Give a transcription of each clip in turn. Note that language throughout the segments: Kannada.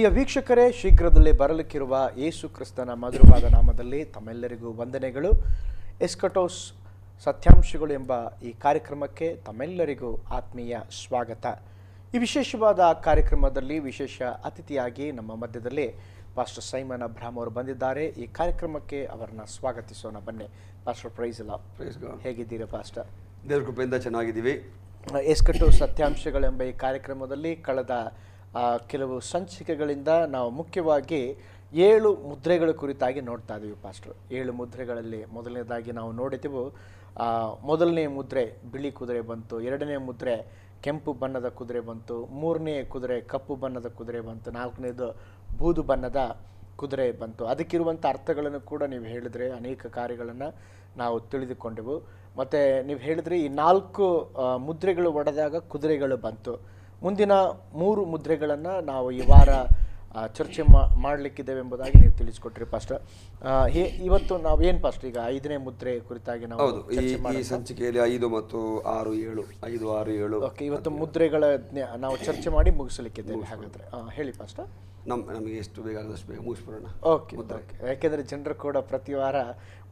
ಪ್ರಿಯ ವೀಕ್ಷಕರೇ ಶೀಘ್ರದಲ್ಲೇ ಬರಲಿಕ್ಕಿರುವ ಯೇಸು ಕ್ರಿಸ್ತನ ಮಧುರವಾದ ನಾಮದಲ್ಲಿ ತಮ್ಮೆಲ್ಲರಿಗೂ ವಂದನೆಗಳು. ಎಸ್ಕಟೋಸ್ ಸತ್ಯಾಂಶಗಳು ಎಂಬ ಈ ಕಾರ್ಯಕ್ರಮಕ್ಕೆ ತಮ್ಮೆಲ್ಲರಿಗೂ ಆತ್ಮೀಯ ಸ್ವಾಗತ. ಈ ವಿಶೇಷವಾದ ಕಾರ್ಯಕ್ರಮದಲ್ಲಿ ವಿಶೇಷ ಅತಿಥಿಯಾಗಿ ನಮ್ಮ ಮಧ್ಯದಲ್ಲಿ ಪಾಸ್ಟರ್ ಸೈಮನ್ ಅಬ್ರಾಮ್ ಅವರು ಬಂದಿದ್ದಾರೆ. ಈ ಕಾರ್ಯಕ್ರಮಕ್ಕೆ ಅವರನ್ನ ಸ್ವಾಗತಿಸೋಣ. ಬನ್ನಿ ಪಾಸ್ಟರ್ ಪ್ರೈಸ್ God. ಹೇಗಿದ್ದೀರಾ ಪಾಸ್ಟರ್ ದೇವ್ರ ಕೃಪೆಯಿಂದ ಚೆನ್ನಾಗಿದ್ದೀವಿ. ಎಸ್ಕಟ್ಟು ಸತ್ಯಾಂಶಗಳೆಂಬ ಈ ಕಾರ್ಯಕ್ರಮದಲ್ಲಿ ಕಳೆದ ಕೆಲವು ಸಂಚಿಕೆಗಳಿಂದ ನಾವು ಮುಖ್ಯವಾಗಿ ಏಳು ಮುದ್ರೆಗಳ ಕುರಿತಾಗಿ ನೋಡ್ತಾ ಇದ್ದೀವಿ ಪಾಸ್ಟರ್. ಏಳು ಮುದ್ರೆಗಳಲ್ಲಿ ಮೊದಲನೇದಾಗಿ ನಾವು ನೋಡಿದೆವು ಮೊದಲನೇ ಮುದ್ರೆ ಬಿಳಿ ಕುದುರೆ ಬಂತು, ಎರಡನೇ ಮುದ್ರೆ ಕೆಂಪು ಬಣ್ಣದ ಕುದುರೆ ಬಂತು, ಮೂರನೇ ಕುದುರೆ ಕಪ್ಪು ಬಣ್ಣದ ಕುದುರೆ ಬಂತು, ನಾಲ್ಕನೇದು ಬೂದು ಬಣ್ಣದ ಕುದುರೆ ಬಂತು. ಅದಕ್ಕಿರುವಂಥ ಅರ್ಥಗಳನ್ನು ಕೂಡ ನೀವು ಹೇಳಿದ್ರೆ, ಅನೇಕ ಕಾರ್ಯಗಳನ್ನು ನಾವು ತಿಳಿದುಕೊಂಡೆವು. ಮತ್ತು ನೀವು ಹೇಳಿದ್ರಿ ಈ ನಾಲ್ಕು ಮುದ್ರೆಗಳು ಒಡೆದಾಗ ಕುದುರೆಗಳು ಬಂತು. ಮುಂದಿನ ಮೂರು ಮುದ್ರೆಗಳನ್ನು ನಾವು ಈ ವಾರ ಚರ್ಚೆ ಮಾಡಲಿಕ್ಕಿದ್ದೇವೆ ಎಂಬುದಾಗಿ ನೀವು ತಿಳಿಸ್ಕೊಟ್ರಿ ಪಾಸ್ಟರ್. ಹೇ- ಇವತ್ತು ನಾವು ಏನು ಪಾಸ್ಟರ್ ಈಗ ಐದನೇ ಮುದ್ರೆ ಕುರಿತಾಗಿ ನಾವು ಹೌದು ಈ ಸಂಚಿಕೆಯಲ್ಲಿ ಐದು ಮತ್ತು ಆರು ಏಳು ಐದು ಆರು ಏಳು. ಓಕೆ ಇವತ್ತು ಮುದ್ರೆಗಳ ನಾವು ಚರ್ಚೆ ಮಾಡಿ ಮುಗಿಸಲಿಕ್ಕಿದ್ದೇವೆ ಹಾಗಾದ್ರೆ. ಹೇಳಿ ಪಾಸ್ಟರ್. ನಮ್ ನಮಗೆ ಎಷ್ಟು ಬೇಗ ಆದಷ್ಟು ಬೇಗ ಮುಗಿಸ್ಬಿಡೋಣ. ಓಕೆ ಓಕೆ ಯಾಕೆಂದರೆ ಜನರು ಕೂಡ ಪ್ರತಿ ವಾರ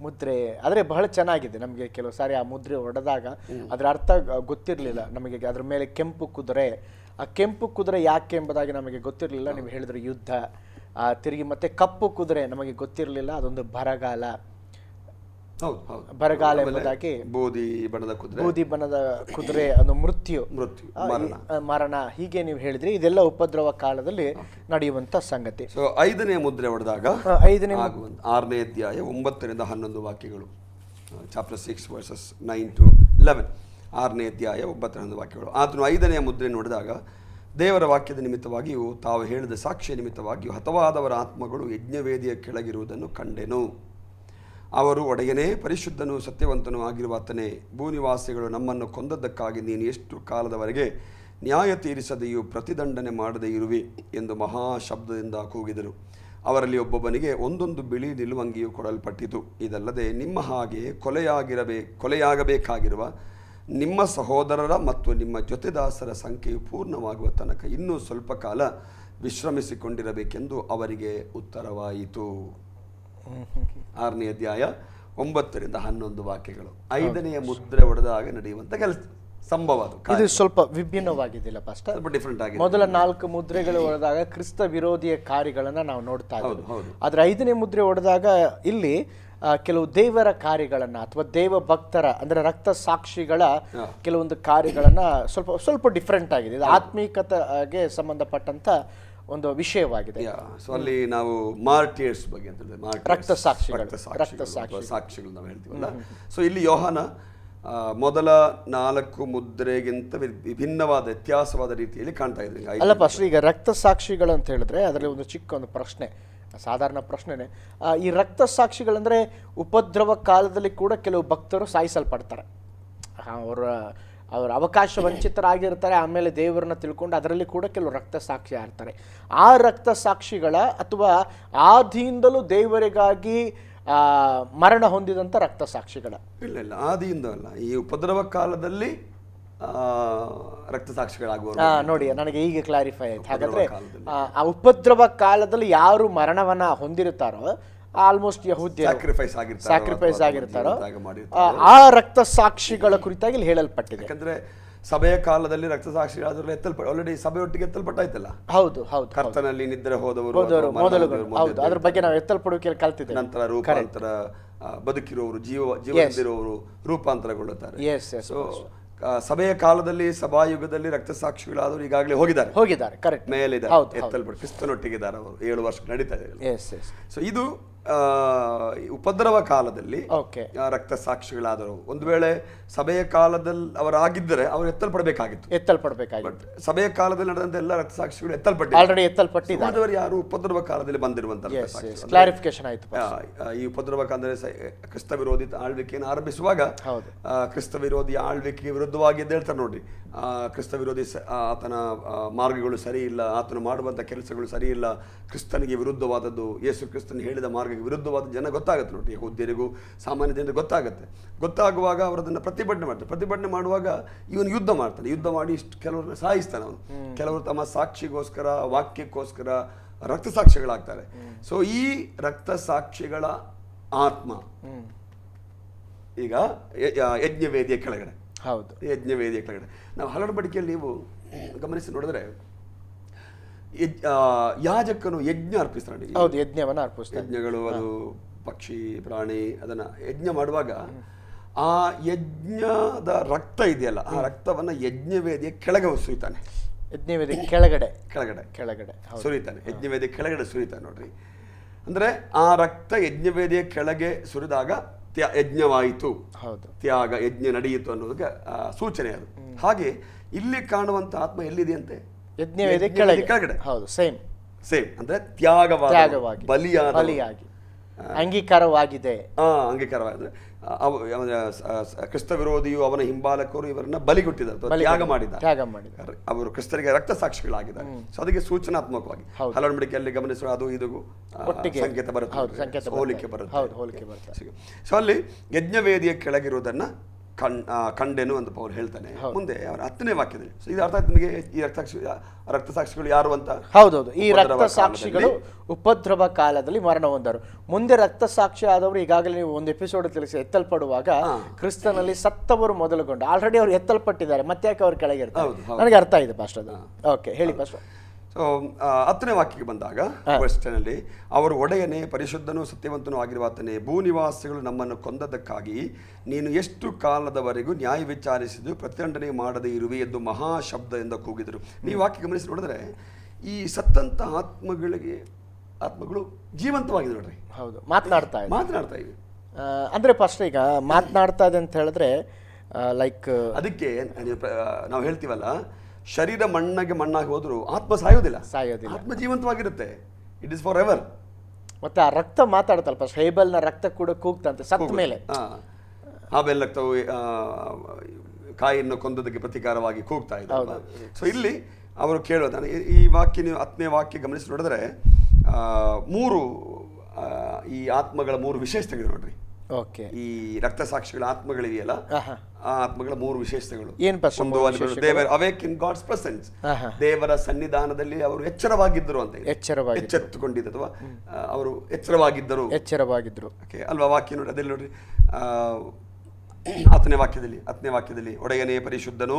ಮುದ್ರೆ ಆದರೆ ಬಹಳ ಚೆನ್ನಾಗಿದೆ ನಮಗೆ ಕೆಲವು ಸಾರಿ ಆ ಮುದ್ರೆ ಹೊಡೆದಾಗ. ಅದರ ಅರ್ಥ ಗೊತ್ತಿರಲಿಲ್ಲ ನಮಗೆ ಅದ್ರ ಮೇಲೆ ಕೆಂಪು ಕುದುರೆ. ಆ ಕೆಂಪು ಕುದುರೆ ಯಾಕೆ ಎಂಬುದಾಗಿ ನಮಗೆ ಗೊತ್ತಿರಲಿಲ್ಲ. ನೀವು ಹೇಳಿದ್ರೆ ಯುದ್ಧ ಆ, ತಿರುಗಿ ಮತ್ತೆ ಕಪ್ಪು ಕುದುರೆ ನಮಗೆ ಗೊತ್ತಿರಲಿಲ್ಲ. ಅದೊಂದು ಬರಗಾಲ. ಬರಗಾಲ ಎಂಬುದಾಗಿ ಬೂದಿ ಬಣ್ಣದ ಕುದುರೆ. ಬೂದಿ ಬಣ್ಣದ ಕುದುರೆ ಅದು ಮೃತ್ಯು. ಮೃತ್ಯು ಮರಣ. ಮರಣ. ಹೀಗೆ ನೀವು ಹೇಳಿದ್ರಿ ಇದೆಲ್ಲ ಉಪದ್ರವ ಕಾಲದಲ್ಲಿ ನಡೆಯುವಂತ ಸಂಗತಿ. ಸೊ ಐದನೇ ಮುದ್ರೆ ಹೊಡೆದಾಗ ಐದನೇ ಆರನೇ ಅಧ್ಯಾಯ ಒಂಬತ್ತರಿಂದ ಹನ್ನೊಂದು ವಾಕ್ಯಗಳು. Chapter six verses nine to eleven ಆರನೇ ಅಧ್ಯಾಯ ಒಂಬತ್ತರ ಹನ್ನೊಂದು ವಾಕ್ಯಗಳು. ಆತನು ಐದನೇ ಮುದ್ರೆ ನೋಡಿದಾಗ ದೇವರ ವಾಕ್ಯದ ನಿಮಿತ್ತವಾಗಿಯೂ ತಾವು ಹೇಳಿದ ಸಾಕ್ಷಿಯ ನಿಮಿತ್ತವಾಗಿಯೂ ಹತವಾದವರ ಆತ್ಮಗಳು ಯಜ್ಞವೇದಿಯ ಕೆಳಗಿರುವುದನ್ನು ಕಂಡೆನು. ಅವರು ಒಡೆಯನೇ, ಪರಿಶುದ್ಧನು ಸತ್ಯವಂತನೂ ಆಗಿರುವಾತನೇ, ಭೂನಿವಾಸಿಗಳು ನಮ್ಮನ್ನು ಕೊಂದದ್ದಕ್ಕಾಗಿ ನೀನು ಎಷ್ಟು ಕಾಲದವರೆಗೆ ನ್ಯಾಯ ತೀರಿಸದೆಯೂ ಪ್ರತಿದಂಡನೆ ಮಾಡದೇ ಇರುವೆ ಎಂದು ಮಹಾ ಶಬ್ದದಿಂದ ಕೂಗಿದರು. ಅವರಲ್ಲಿ ಒಬ್ಬೊಬ್ಬನಿಗೆ ಒಂದೊಂದು ಬಿಳಿ ನಿಲುವಂಗಿಯು ಕೊಡಲ್ಪಟ್ಟಿತು. ಇದಲ್ಲದೆ ನಿಮ್ಮ ಹಾಗೆ ಕೊಲೆಯಾಗಿರಬೇ, ಕೊಲೆಯಾಗಬೇಕಾಗಿರುವ ನಿಮ್ಮ ಸಹೋದರರ ಮತ್ತು ನಿಮ್ಮ ಜೊತೆದಾಸರ ಸಂಖ್ಯೆಯು ಪೂರ್ಣವಾಗುವ ತನಕ ಇನ್ನೂ ಸ್ವಲ್ಪ ಕಾಲ ವಿಶ್ರಮಿಸಿಕೊಂಡಿರಬೇಕೆಂದು ಅವರಿಗೆ ಉತ್ತರವಾಯಿತು. ಆರನೇ ಅಧ್ಯಾಯ ಒಂಬತ್ತರಿಂದ ಹನ್ನೊಂದು ವಾಕ್ಯಗಳು. ಐದನೆಯ ಮುದ್ರೆ ಒಡೆದಾಗ ನಡೆಯುವಂತ ಕೆಲಸ ಸಂಭವ ಅದು ಇದು ಸ್ವಲ್ಪ ವಿಭಿನ್ನವಾಗಿದೆಯಲ್ಲ ಫಸ್ಟ್ ಸ್ವಲ್ಪ ಡಿಫ್ರೆಂಟ್ ಆಗಿದೆ. ಮೊದಲ ನಾಲ್ಕು ಮುದ್ರೆಗಳು ಹೊಡೆದಾಗ ಕ್ರಿಸ್ತ ವಿರೋಧಿಯ ಕಾರ್ಯಗಳನ್ನ ನಾವು ನೋಡ್ತಾ ಇದ್ದೀವಿ ಆದ್ರೆ ಐದನೇ ಮುದ್ರೆ ಹೊಡೆದಾಗ ಇಲ್ಲಿ ಕೆಲವು ದೇವರ ಕಾರ್ಯಗಳನ್ನ ಅಥವಾ ದೇವ ಭಕ್ತರ ಅಂದ್ರೆ ರಕ್ತ ಸಾಕ್ಷಿಗಳ. ಕೆಲವೊಂದು ಕಾರ್ಯಗಳನ್ನ ಸ್ವಲ್ಪ ಸ್ವಲ್ಪ ಡಿಫ್ರೆಂಟ್ ಆಗಿದೆ. ಇದು ಆತ್ಮೀಕತೆಗೆ ಸಂಬಂಧಪಟ್ಟಂತ ಒಂದು ವಿಷಯವಾಗಿದೆ. ಸೊ ಅಲ್ಲಿ ನಾವು ಮಾರ್ಟಿಯರ್ಸ್ ಬಗ್ಗೆ ಅಂತ ಹೇಳಿದ್ರೆ ರಕ್ತ ಸಾಕ್ಷಿಗಳು. ಸಾಕ್ಷಿಗಳು ನಾವು ಹೇಳ್ತೀವಲ್ಲ. ಸೊ ಇಲ್ಲಿ ಯೋಹಾನ ಮೊದಲ ನಾಲ್ಕು ಮುದ್ರೆಗಿಂತ ವಿಭಿನ್ನವಾದ ವ್ಯತ್ಯಾಸವಾದ ರೀತಿಯಲ್ಲಿ ಕಾಣ್ತಾ ಇದ್ರಿ. ಅಲ್ಲ ಫಸ್ಟ್ ಈಗ ರಕ್ತ ಸಾಕ್ಷಿಗಳು ಅಂತ ಹೇಳಿದ್ರೆ ಅದರಲ್ಲಿ ಒಂದು ಚಿಕ್ಕ ಒಂದು ಪ್ರಶ್ನೆ ಸಾಧಾರಣ ಪ್ರಶ್ನೆನೆ. ಈ ರಕ್ತ ಸಾಕ್ಷಿಗಳಂದ್ರೆ ಉಪದ್ರವ ಕಾಲದಲ್ಲಿ ಕೂಡ ಕೆಲವು ಭಕ್ತರು ಸಾಯಿಸಲ್ಪಡ್ತಾರೆ. ಅವರ ಅವರ ಅವಕಾಶ ವಂಚಿತರಾಗಿರ್ತಾರೆ ಆಮೇಲೆ ದೇವರನ್ನ ತಿಳ್ಕೊಂಡು ಅದರಲ್ಲಿ ಕೂಡ ಕೆಲವು ರಕ್ತ ಸಾಕ್ಷಿ ಆಗ್ತಾರೆ ಆ ರಕ್ತ ಸಾಕ್ಷಿಗಳ ಅಥವಾ ಆದಿಯಿಂದಲೂ ದೇವರಿಗಾಗಿ ಆ, ಮರಣ ಹೊಂದಿದಂಥ ರಕ್ತ ಸಾಕ್ಷಿಗಳ ಇಲ್ಲ ಇಲ್ಲ ಆದಿಯಿಂದ ಅಲ್ಲ. ಈ ಉಪದ್ರವ ಕಾಲದಲ್ಲಿ ಆ, ರಕ್ತ ಸಾಕ್ಷಿಗಳಾಗುವ ನೋಡಿ ನನಗೆ ಈಗ ಕ್ಲಾರಿಫೈ ಆಯ್ತು. ಹಾಗಾದ್ರೆ ಆ ಉಪದ್ರವ ಕಾಲದಲ್ಲಿ ಯಾರು ಮರಣವನ್ನ ಹೊಂದಿರುತ್ತಾರೋ ಆಲ್ಮೋಸ್ಟ್ ಯಹೂದ್ಯ ಸ್ಯಾಕ್ರಿಫೈಸ್ ಆಗಿರ್ತಾರೆ. ಆ ರಕ್ತ ಸಾಕ್ಷಿಗಳ ಕುರಿತಾಗಿ ಇಲ್ಲಿ ಹೇಳಲ್ಪಟ್ಟಿದೆ. ಯಾಕಂದ್ರೆ ಸಭೆಯ ಕಾಲದಲ್ಲಿ ರಕ್ತ ಸಾಕ್ಷಿಗಳಾದ್ರಲ್ಲಿ ಎತ್ತಲ್ಪಟ್ಟ ಆಲ್ರೆಡಿ ಸಭೆಯೊಟ್ಟಿಗೆ ಎತ್ತಲ್ಪಟ್ಟಾಯ್ತಲ್ಲ? ಹೌದು ಹೌದು ಕರ್ತನಲ್ಲಿ ನಿದ್ರೆ ಹೋದವರು ಮೊದಲುಗಳು. ಹೌದು ಅದ್ರ ಬಗ್ಗೆ ನಾವು ಎತ್ತಲ್ಪಡುವಿಕೆಯಲ್ಲಿ ಕಲ್ತಿದ್ದೇವೆ. ನಂತರ ರೂಪಾಂತರ ಬದುಕಿರುವವರು ಜೀವ ಜೀವನದಿರುವವರು ರೂಪಾಂತರಗೊಳ್ಳುತ್ತಾರೆ. ಎಸ್ ಎಸ್ ಸೊ ಸಭೆಯ ಕಾಲದಲ್ಲಿ ಸಭಾಯುಗದಲ್ಲಿ ರಕ್ತ ಸಾಕ್ಷಿಗಳಾದವರು ಈಗಾಗಲೇ ಹೋಗಿದ್ದಾರೆ. ಹೋಗಿದ್ದಾರೆ ಕರೆಕ್ಟ್ ಮೇಲಿದ್ದಾರೆ. ಎತ್ತಲ್ಪಟ್ಟು ಕ್ರಿಸ್ತನೊಟ್ಟಿಗಿದ್ದಾರೆ ಅವರು. ಏಳು ವರ್ಷ ನಡೀತಾ ಇದೆ. ಸೊ ಇದು ಉಪದ್ರವ ಕಾಲದಲ್ಲಿ ರಕ್ತ ಸಾಕ್ಷಿಗಳಾದರು ಒಂದು ವೇಳೆ ಸಭೆಯ ಕಾಲದಲ್ಲಿ ಅವರಾಗಿದ್ದರೆ ಅವರು ಎತ್ತಲ್ಪಡಬೇಕಾಗಿತ್ತು. ಎತ್ತಲ್ಪಡಬೇಕಾಗಿತ್ತು. ಸಭೆಯ ಕಾಲದಲ್ಲಿ ನಡೆದಂತ ಎಲ್ಲ ರಕ್ತ ಸಾಕ್ಷಿಗಳು ಎತ್ತಲ್ಪಟ್ಟಿದ್ದಾರೆ. ಆಲ್ರೆಡಿ ಎತ್ತಲ್ಪಟ್ಟಿದ್ದಾರೆ. ಯಾರು ಉಪದ್ರವ ಕಾಲದಲ್ಲಿ ಬಂದಿರುವಂತ ರಕ್ತ ಎಸ್ ಕ್ಲಾರಿಫಿಕೇಶನ್ ಆಯಿತು ಈ ಉಪದ್ರವ ಕಾಲದಲ್ಲಿ ಕ್ರಿಸ್ತ ವಿರೋಧಿ ಆಳ್ವಿಕೆಯನ್ನು ಆರಂಭಿಸುವಾಗ ಕ್ರಿಸ್ತ ವಿರೋಧಿ ಆಳ್ವಿಕೆಗೆ ವಿರುದ್ಧವಾಗಿ ಅಂತ ಹೇಳ್ತಾರೆ ನೋಡ್ರಿ ಆ, ಕ್ರಿಸ್ತ ವಿರೋಧಿ ಆತನ ಮಾರ್ಗಗಳು ಸರಿ ಇಲ್ಲ ಆತನು ಮಾಡುವಂತ ಕೆಲಸಗಳು ಸರಿ ಇಲ್ಲ ಕ್ರಿಸ್ತನಿಗೆ ವಿರುದ್ಧವಾದದ್ದು ಯೇಸು ಕ್ರಿಸ್ತನ್ ಹೇಳಿದ ಮಾರ್ಗಗಳು ನಮಗೆ ವಿರುದ್ಧವಾದ ಜನ ಗೊತ್ತಾಗುತ್ತೆ ನೋಡಿ ಯಹೂದ್ಯರಿಗೂ ಸಾಮಾನ್ಯ ಜನರಿಗೆ ಗೊತ್ತಾಗುತ್ತೆ. ಗೊತ್ತಾಗುವಾಗ ಅವರು ಅದನ್ನು ಪ್ರತಿಭಟನೆ ಮಾಡ್ತಾರೆ. ಪ್ರತಿಭಟನೆ ಮಾಡುವಾಗ ಇವನು ಯುದ್ಧ ಮಾಡ್ತಾನೆ. ಯುದ್ಧ ಮಾಡಿ ಇಷ್ಟು ಕೆಲವ್ರನ್ನ ಸಾಯಿಸ್ತಾನೆ ಅವನು. ಕೆಲವರು ತಮ್ಮ ಸಾಕ್ಷಿಗೋಸ್ಕರ ವಾಕ್ಯಕ್ಕೋಸ್ಕರ ರಕ್ತ ಸಾಕ್ಷಿಗಳಾಗ್ತಾರೆ. ಸೊ ಈ ರಕ್ತ ಸಾಕ್ಷಿಗಳ ಆತ್ಮ ಈಗ ಯಜ್ಞ ವೇದಿಯ ಯಜ್ಞವೇದಿಯ ಕೆಳಗಡೆ. ಹೌದು. ಯಜ್ಞವೇದಿಯ ಕೆಳಗಡೆ. ನಾವು ಹಲಡಬಡಿಕೆಯಲ್ಲಿ ನೀವು ಗಮನಿಸಿ ನೋಡಿದ್ರೆ ಯಾಜಕನು ಯಜ್ಞ ಅರ್ಪಿಸ್ತಾನೆ ಹೌದು ಯಜ್ಞವನ್ನು ಅರ್ಪಿಸ್ತಾರೆ ಯಜ್ಞಗಳು ಅದು ಪಕ್ಷಿ ಪ್ರಾಣಿ ಅದನ್ನ ಯಜ್ಞ ಮಾಡುವಾಗ ಆ ಯಜ್ಞದ ರಕ್ತ ಇದೆಯಲ್ಲ ಆ ರಕ್ತವನ್ನ ಯಜ್ಞವೇದಿಯ ಕೆಳಗೆ ಸುರಿತಾನೆ ಯಜ್ಞವೇದಿ ಕೆಳಗಡೆ. ಕೆಳಗಡೆ. ಕೆಳಗಡೆ ಸುರಿತಾನೆ. ಯಜ್ಞವೇದಿಯ ಕೆಳಗಡೆ ಸುರಿತಾನೆ ನೋಡ್ರಿ. ಅಂದ್ರೆ ಆ ರಕ್ತ ಯಜ್ಞವೇದಿಯ ಕೆಳಗೆ ಸುರಿದಾಗ ತ್ಯ- ಯಜ್ಞವಾಯಿತು. ಹೌದು. ತ್ಯಾಗ ಯಜ್ಞ ನಡೆಯಿತು ಅನ್ನೋದಕ್ಕೆ ಸೂಚನೆ ಅದು. ಹಾಗೆ ಇಲ್ಲಿ ಕಾಣುವಂತ ಆತ್ಮ ಎಲ್ಲಿದೆಯಂತೆ? ಯಜ್ಞವೇದಿ ಕೆಳಗೆ. ಕೆಳಗಡೆ. ಹೌದು ಸೇಮ್ ಸೇಮ್ ಅಂದ್ರೆ ತ್ಯಾಗವಾದ ತ್ಯಾಗವಾಗಿ ಬಲಿಯಾದ ಬಲಿಯಾಗಿ. ಅಂಗೀಕಾರವಾಗಿದೆ. ಹಾ ಅಂಗೀಕಾರವಾಗಿದೆ. ಕ್ರಿಸ್ತ ವಿರೋಧಿಯು ಅವನ ಹಿಂಬಾಲಕರು ಇವರನ್ನ ಬಲಿಗೊಟ್ಟಿದ್ದಾರೆ ತ್ಯಾಗ ಮಾಡಿದ್ದಾರೆ. ತ್ಯಾಗ ಮಾಡಿದ್ದಾರೆ. ಅವರು ಕ್ರಿಸ್ತರಿಗೆ ರಕ್ತ ಸಾಕ್ಷಿಗಳಾಗಿದ್ದಾರೆ. ಸೊ ಅದಕ್ಕೆ ಸೂಚನಾತ್ಮಕವಾಗಿ. ಹಲವಡಿಕೆಯಲ್ಲಿ ಗಮನಿಸುವ ಅದು ಇದು. ಸಂಕೇತ ಬರುತ್ತೆ ಹೋಲಿಕೆ ಬರುತ್ತೆ. ಸೊ ಅಲ್ಲಿ ಯಜ್ಞವೇದಿಯ ಕೆಳಗಿರುವುದನ್ನ ಕಣ್ ಕಂಡೆನು ಅಂತ ಅವ್ರು ಹೇಳ್ತಾನೆ. ಮುಂದೆ ಅವರ ಹತ್ತನೇ ವಾಕ್ಯದಲ್ಲಿ. ಸೊ ಇದು ಅರ್ಥ ಆಯ್ತು ನಿಮಗೆ ಈ ರಕ್ತ ಸಾಕ್ಷಿ ರಕ್ತ ಸಾಕ್ಷಿಗಳು ಯಾರು ಅಂತ? ಹೌದೌದು. ಈ ಉಪದ್ರವ ರಕ್ತ ಸಾಕ್ಷಿಗಳು ಉಪದ್ರವ ಕಾಲದಲ್ಲಿ ಮರಣ ಹೊಂದರು. ಮುಂದೆ ರಕ್ತ ಸಾಕ್ಷಿ ಆದವರು ಈಗಾಗಲೇ ನೀವು ಒಂದು ಎಪಿಸೋಡ್ ತಿಳಿಸಿ ಎತ್ತಲ್ಪಡುವಾಗ ಕ್ರಿಸ್ತನಲ್ಲಿ ಸತ್ತವರು ಮೊದಲುಗೊಂಡು. ಆಲ್ರೆಡಿ ಅವರು ಎತ್ತಲ್ಪಟ್ಟಿದ್ದಾರೆ. ಮತ್ತೆ ಯಾಕೆ ಅವ್ರು ಕೆಳಗೆ ಇರ್ತಾರೆ. ನನಗೆ ಅರ್ಥ ಇದೆ ಪಾಸ್ಟರ್ ಓಕೆ ಹೇಳಿ ಪಾಸ್ಟ್ ಸೊ ಹತ್ತನೇ ವಾಕ್ಯಕ್ಕೆ ಬಂದಾಗ ಕ್ವೆಶ್ಚನಲ್ಲಿ ಅವರು ಒಡೆಯನೇ ಪರಿಶುದ್ಧನೂ ಸತ್ಯವಂತನೂ ಆಗಿರುವಾತನೇ ಭೂನಿವಾಸಿಗಳು ನಮ್ಮನ್ನು ಕೊಂದದಕ್ಕಾಗಿ ನೀನು ಎಷ್ಟು ಕಾಲದವರೆಗೂ ನ್ಯಾಯ ವಿಚಾರಿಸಿದ್ದು ಪ್ರತಿದಂಡನೆ ಮಾಡದೇ ಇರುವೆ ಎಂದು ಮಹಾಶಬ್ದ ಎಂದು ಕೂಗಿದರು. ನೀವು ವಾಕ್ಯ ಗಮನಿಸಿ ನೋಡಿದ್ರೆ ಈ ಸತ್ತಂತ ಆತ್ಮಗಳಿಗೆ ಆತ್ಮಗಳು ಜೀವಂತವಾಗಿದೆ ನೋಡ್ರಿ. ಹೌದು ಮಾತನಾಡ್ತಾ ಇದೆ ಮಾತನಾಡ್ತಾ ಇವೆ. ಅಂದ್ರೆ ಫಸ್ಟ್ ಈಗ ಮಾತನಾಡ್ತಾ ಇದೆ ಅಂತ ಹೇಳಿದ್ರೆ ಲೈಕ್ ಅದಕ್ಕೆ ನಾವು ಹೇಳ್ತೀವಲ್ಲ ಶರೀರ ಮಣ್ಣಗೆ ಮಣ್ಣಾಗಿ ಹೋದರೂ ಆತ್ಮ ಸಾಯೋದಿಲ್ಲ. ಸಾಯೋದಿಲ್ಲ. ಆತ್ಮ ಜೀವಂತವಾಗಿರುತ್ತೆ. ಇಟ್ ಇಸ್ ಫಾರ್ ಎವರ್ ಮತ್ತೆ ಆ ರಕ್ತ ಮಾತಾಡ್ತಲ್ಪ ಸೈಬಲ್ನ ರಕ್ತ ಕೂಡ ಕೂಗ್ತಂತೆ ಸತ್ತ ಮೇಲೆ. ಆಮೇಲೆ ರಕ್ತವು ಕಾಯಿಯನ್ನು ಕೊಂದದಕ್ಕೆ ಪ್ರತಿಕಾರವಾಗಿ ಕೂಗ್ತಾ ಇದೆ ಸೊ ಇಲ್ಲಿ ಅವರು ಕೇಳೋದು ನಾನು ಈ- ವಾಕ್ಯ ನೀವು ಹತ್ತನೇ ವಾಕ್ಯ ಗಮನಿಸಿ ನೋಡಿದ್ರೆ ಆ, ಮೂರು ಈ ಆತ್ಮಗಳ ಮೂರು ವಿಶೇಷತೆಗಳು ನೋಡ್ರಿ. ಓಕೆ ಈ ರಕ್ತ ಸಾಕ್ಷಿಗಳ ಆತ್ಮಗಳಿವೆಯಲ್ಲ ಆ ಆತ್ಮಗಳ ಮೂರು ವಿಶೇಷತೆಗಳು. ಏನ್ ದೇವರ ಅವೇಕ್ ಇನ್ ಗಾಡ್ಸ್ ಪ್ರೆಸೆನ್ಸ್ ದೇವರ ಸನ್ನಿಧಾನದಲ್ಲಿ ಅವರು ಎಚ್ಚರವಾಗಿದ್ದರು ಅಂತ. ಎಚ್ಚರವಾಗಿ ಎಚ್ಚೆತ್ತುಕೊಂಡಿದ್ದು ಅಥವಾ ಅವರು ಎಚ್ಚರವಾಗಿದ್ದರು. ಎಚ್ಚರವಾಗಿದ್ದರು. ಓಕೆ ಅಲ್ವಾ ವಾಕ್ಯ ನೋಡಿ ಅದೇ ನೋಡ್ರಿ ಆ, ಹತ್ತನೇ ವಾಕ್ಯದಲ್ಲಿ ಹತ್ತನೇ ವಾಕ್ಯದಲ್ಲಿ ಒಡೆಯನೇ ಪರಿಶುದ್ಧನು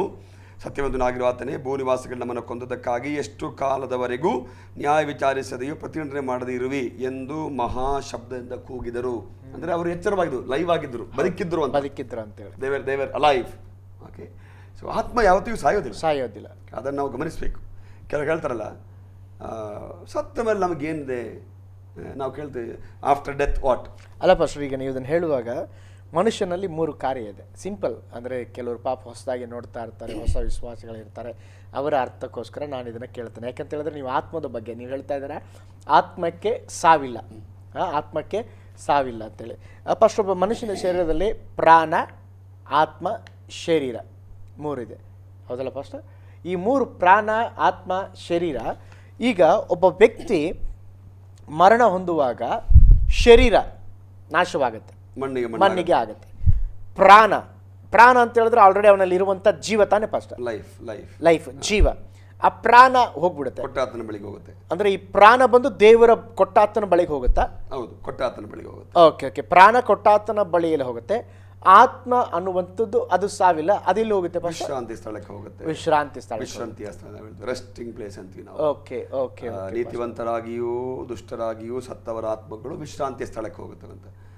ಸತ್ಯವಂತನಾಗಿರುವ ಆತನೇ ಭೂನಿವಾಸಿಗಳು ನಮ್ಮನ್ನು ಕೊಂದದಕ್ಕಾಗಿ ಎಷ್ಟು ಕಾಲದವರೆಗೂ ನ್ಯಾಯ ವಿಚಾರಿಸದೆಯೂ ಪ್ರತಿಭಟನೆ ಮಾಡದೇ ಇರುವಿ ಎಂದು ಮಹಾ ಶಬ್ದದಿಂದ ಕೂಗಿದರು. ಅಂದ್ರೆ ಅವರು ಎಚ್ಚರವಾಗಿದ್ದರು ಲೈವ್ ಆಗಿದ್ರು ಬದುಕಿದ್ರು ಅಂತ. ಬದುಕಿದ್ರು ಅಂತೇಳಿ ದೇವರ್ ದೇವರ್ ಅಲೈವ್ ಓಕೆ ಸೊ ಆತ್ಮ ಯಾವತ್ತಿಗೂ ಸಾಯೋದಿಲ್ಲ. ಸಾಯೋದಿಲ್ಲ. ಅದನ್ನು ನಾವು ಗಮನಿಸಬೇಕು. ಕೆಲವು ಹೇಳ್ತಾರಲ್ಲ ಸತ್ತ ಮೇಲೆ ನಮಗೇನಿದೆ? ನಾವು ಕೇಳ್ತೇವೆ ಆಫ್ಟರ್ ಡೆತ್ ವಾಟ್ ಅಲ್ಲ ಫಸ್ಟ್ ಈಗ ನೀವು ಇದನ್ನು ಹೇಳುವಾಗ ಮನುಷ್ಯನಲ್ಲಿ ಮೂರು ಕಾರ್ಯ ಇದೆ. ಸಿಂಪಲ್ ಅಂದರೆ ಕೆಲವರು ಪಾಪ ಹೊಸದಾಗಿ ನೋಡ್ತಾ ಇರ್ತಾರೆ, ಹೊಸ ವಿಶ್ವಾಸಗಳಿರ್ತಾರೆ ಅವರ ಅರ್ಥಕ್ಕೋಸ್ಕರ ನಾನು ಇದನ್ನು ಕೇಳ್ತೇನೆ. ಯಾಕಂತ ಹೇಳಿದ್ರೆ ನೀವು ಆತ್ಮದ ಬಗ್ಗೆ, ನೀವು ಹೇಳ್ತಾ ಇದ್ದೀರಾ? ಆತ್ಮಕ್ಕೆ ಸಾವಿಲ್ಲ. ಆತ್ಮಕ್ಕೆ ಸಾವಿಲ್ಲ ಅಂತೇಳಿ. ಫಸ್ಟ್ ಒಬ್ಬ ಮನುಷ್ಯನ ಶರೀರದಲ್ಲಿ ಪ್ರಾಣ, ಆತ್ಮ, ಶರೀರ ಮೂರಿದೆ. ಹೌದಲ್ಲ ಫಸ್ಟ್ ಈ ಮೂರು ಪ್ರಾಣ, ಆತ್ಮ, ಶರೀರ, ಈಗ ಒಬ್ಬ ವ್ಯಕ್ತಿ ಮರಣ ಹೊಂದುವಾಗ ಶರೀರ ನಾಶವಾಗುತ್ತೆ. ಮಣ್ಣಿಗೆ ಮಣ್ಣು ಮಣ್ಣಿಗೆ ಆಗುತ್ತೆ. ಪ್ರಾಣ. ಪ್ರಾಣ ಅಂತ ಹೇಳಿದ್ರೆ ಆಲ್ರೆಡಿ ಅವನಲ್ಲಿ ಇರುವಂಥ ಜೀವ ತಾನೇ ಫಸ್ಟ್ ಲೈಫ್ ಲೈಫ್ ಲೈಫ್ ಜೀವ. ಆ ಪ್ರಾಣ ಹೋಗ್ಬಿಡುತ್ತೆ. ಕೊಟ್ಟಾತನ ಬಳಿಗೆ ಹೋಗುತ್ತೆ. ಅಂದ್ರೆ ಈ ಪ್ರಾಣ ಬಂದು ದೇವರ ಕೊಟ್ಟಾತನ ಬಳಿಗೆ ಹೋಗುತ್ತಾ? ಹೌದು ಕೊಟ್ಟಾತನ ಬಳಿಗೆ ಹೋಗುತ್ತೆ. ಓಕೆ ಓಕೆ ಪ್ರಾಣ ಕೊಟ್ಟಾತನ ಬಳಿಯಲ್ಲಿ ಹೋಗುತ್ತೆ. ಆತ್ಮ ಅನ್ನುವಂಥದ್ದು ಅದು ಸಾವಿಲ್ಲ ಅದಿಲ್ಲಿ ಹೋಗುತ್ತೆ ವಿಶ್ರಾಂತಿ ಸ್ಥಳಕ್ಕೆ ಹೋಗುತ್ತೆ. ವಿಶ್ರಾಂತಿ ಸ್ಥಳ ವಿಶ್ರಾಂತಿಯ ಸ್ಥಳ ರೆಸ್ಟಿಂಗ್ ಪ್ಲೇಸ್ ಅಂತೀವಿ ನಾವು. ಓಕೆ ಓಕೆ ನೀತಿವಂತರಾಗಿಯೂ ದುಷ್ಟರಾಗಿಯೂ ಸತ್ತವರ ಆತ್ಮಗಳು ವಿಶ್ರಾಂತಿ ಸ್ಥಳಕ್ಕೆ ದುಷ್ಟ Resting.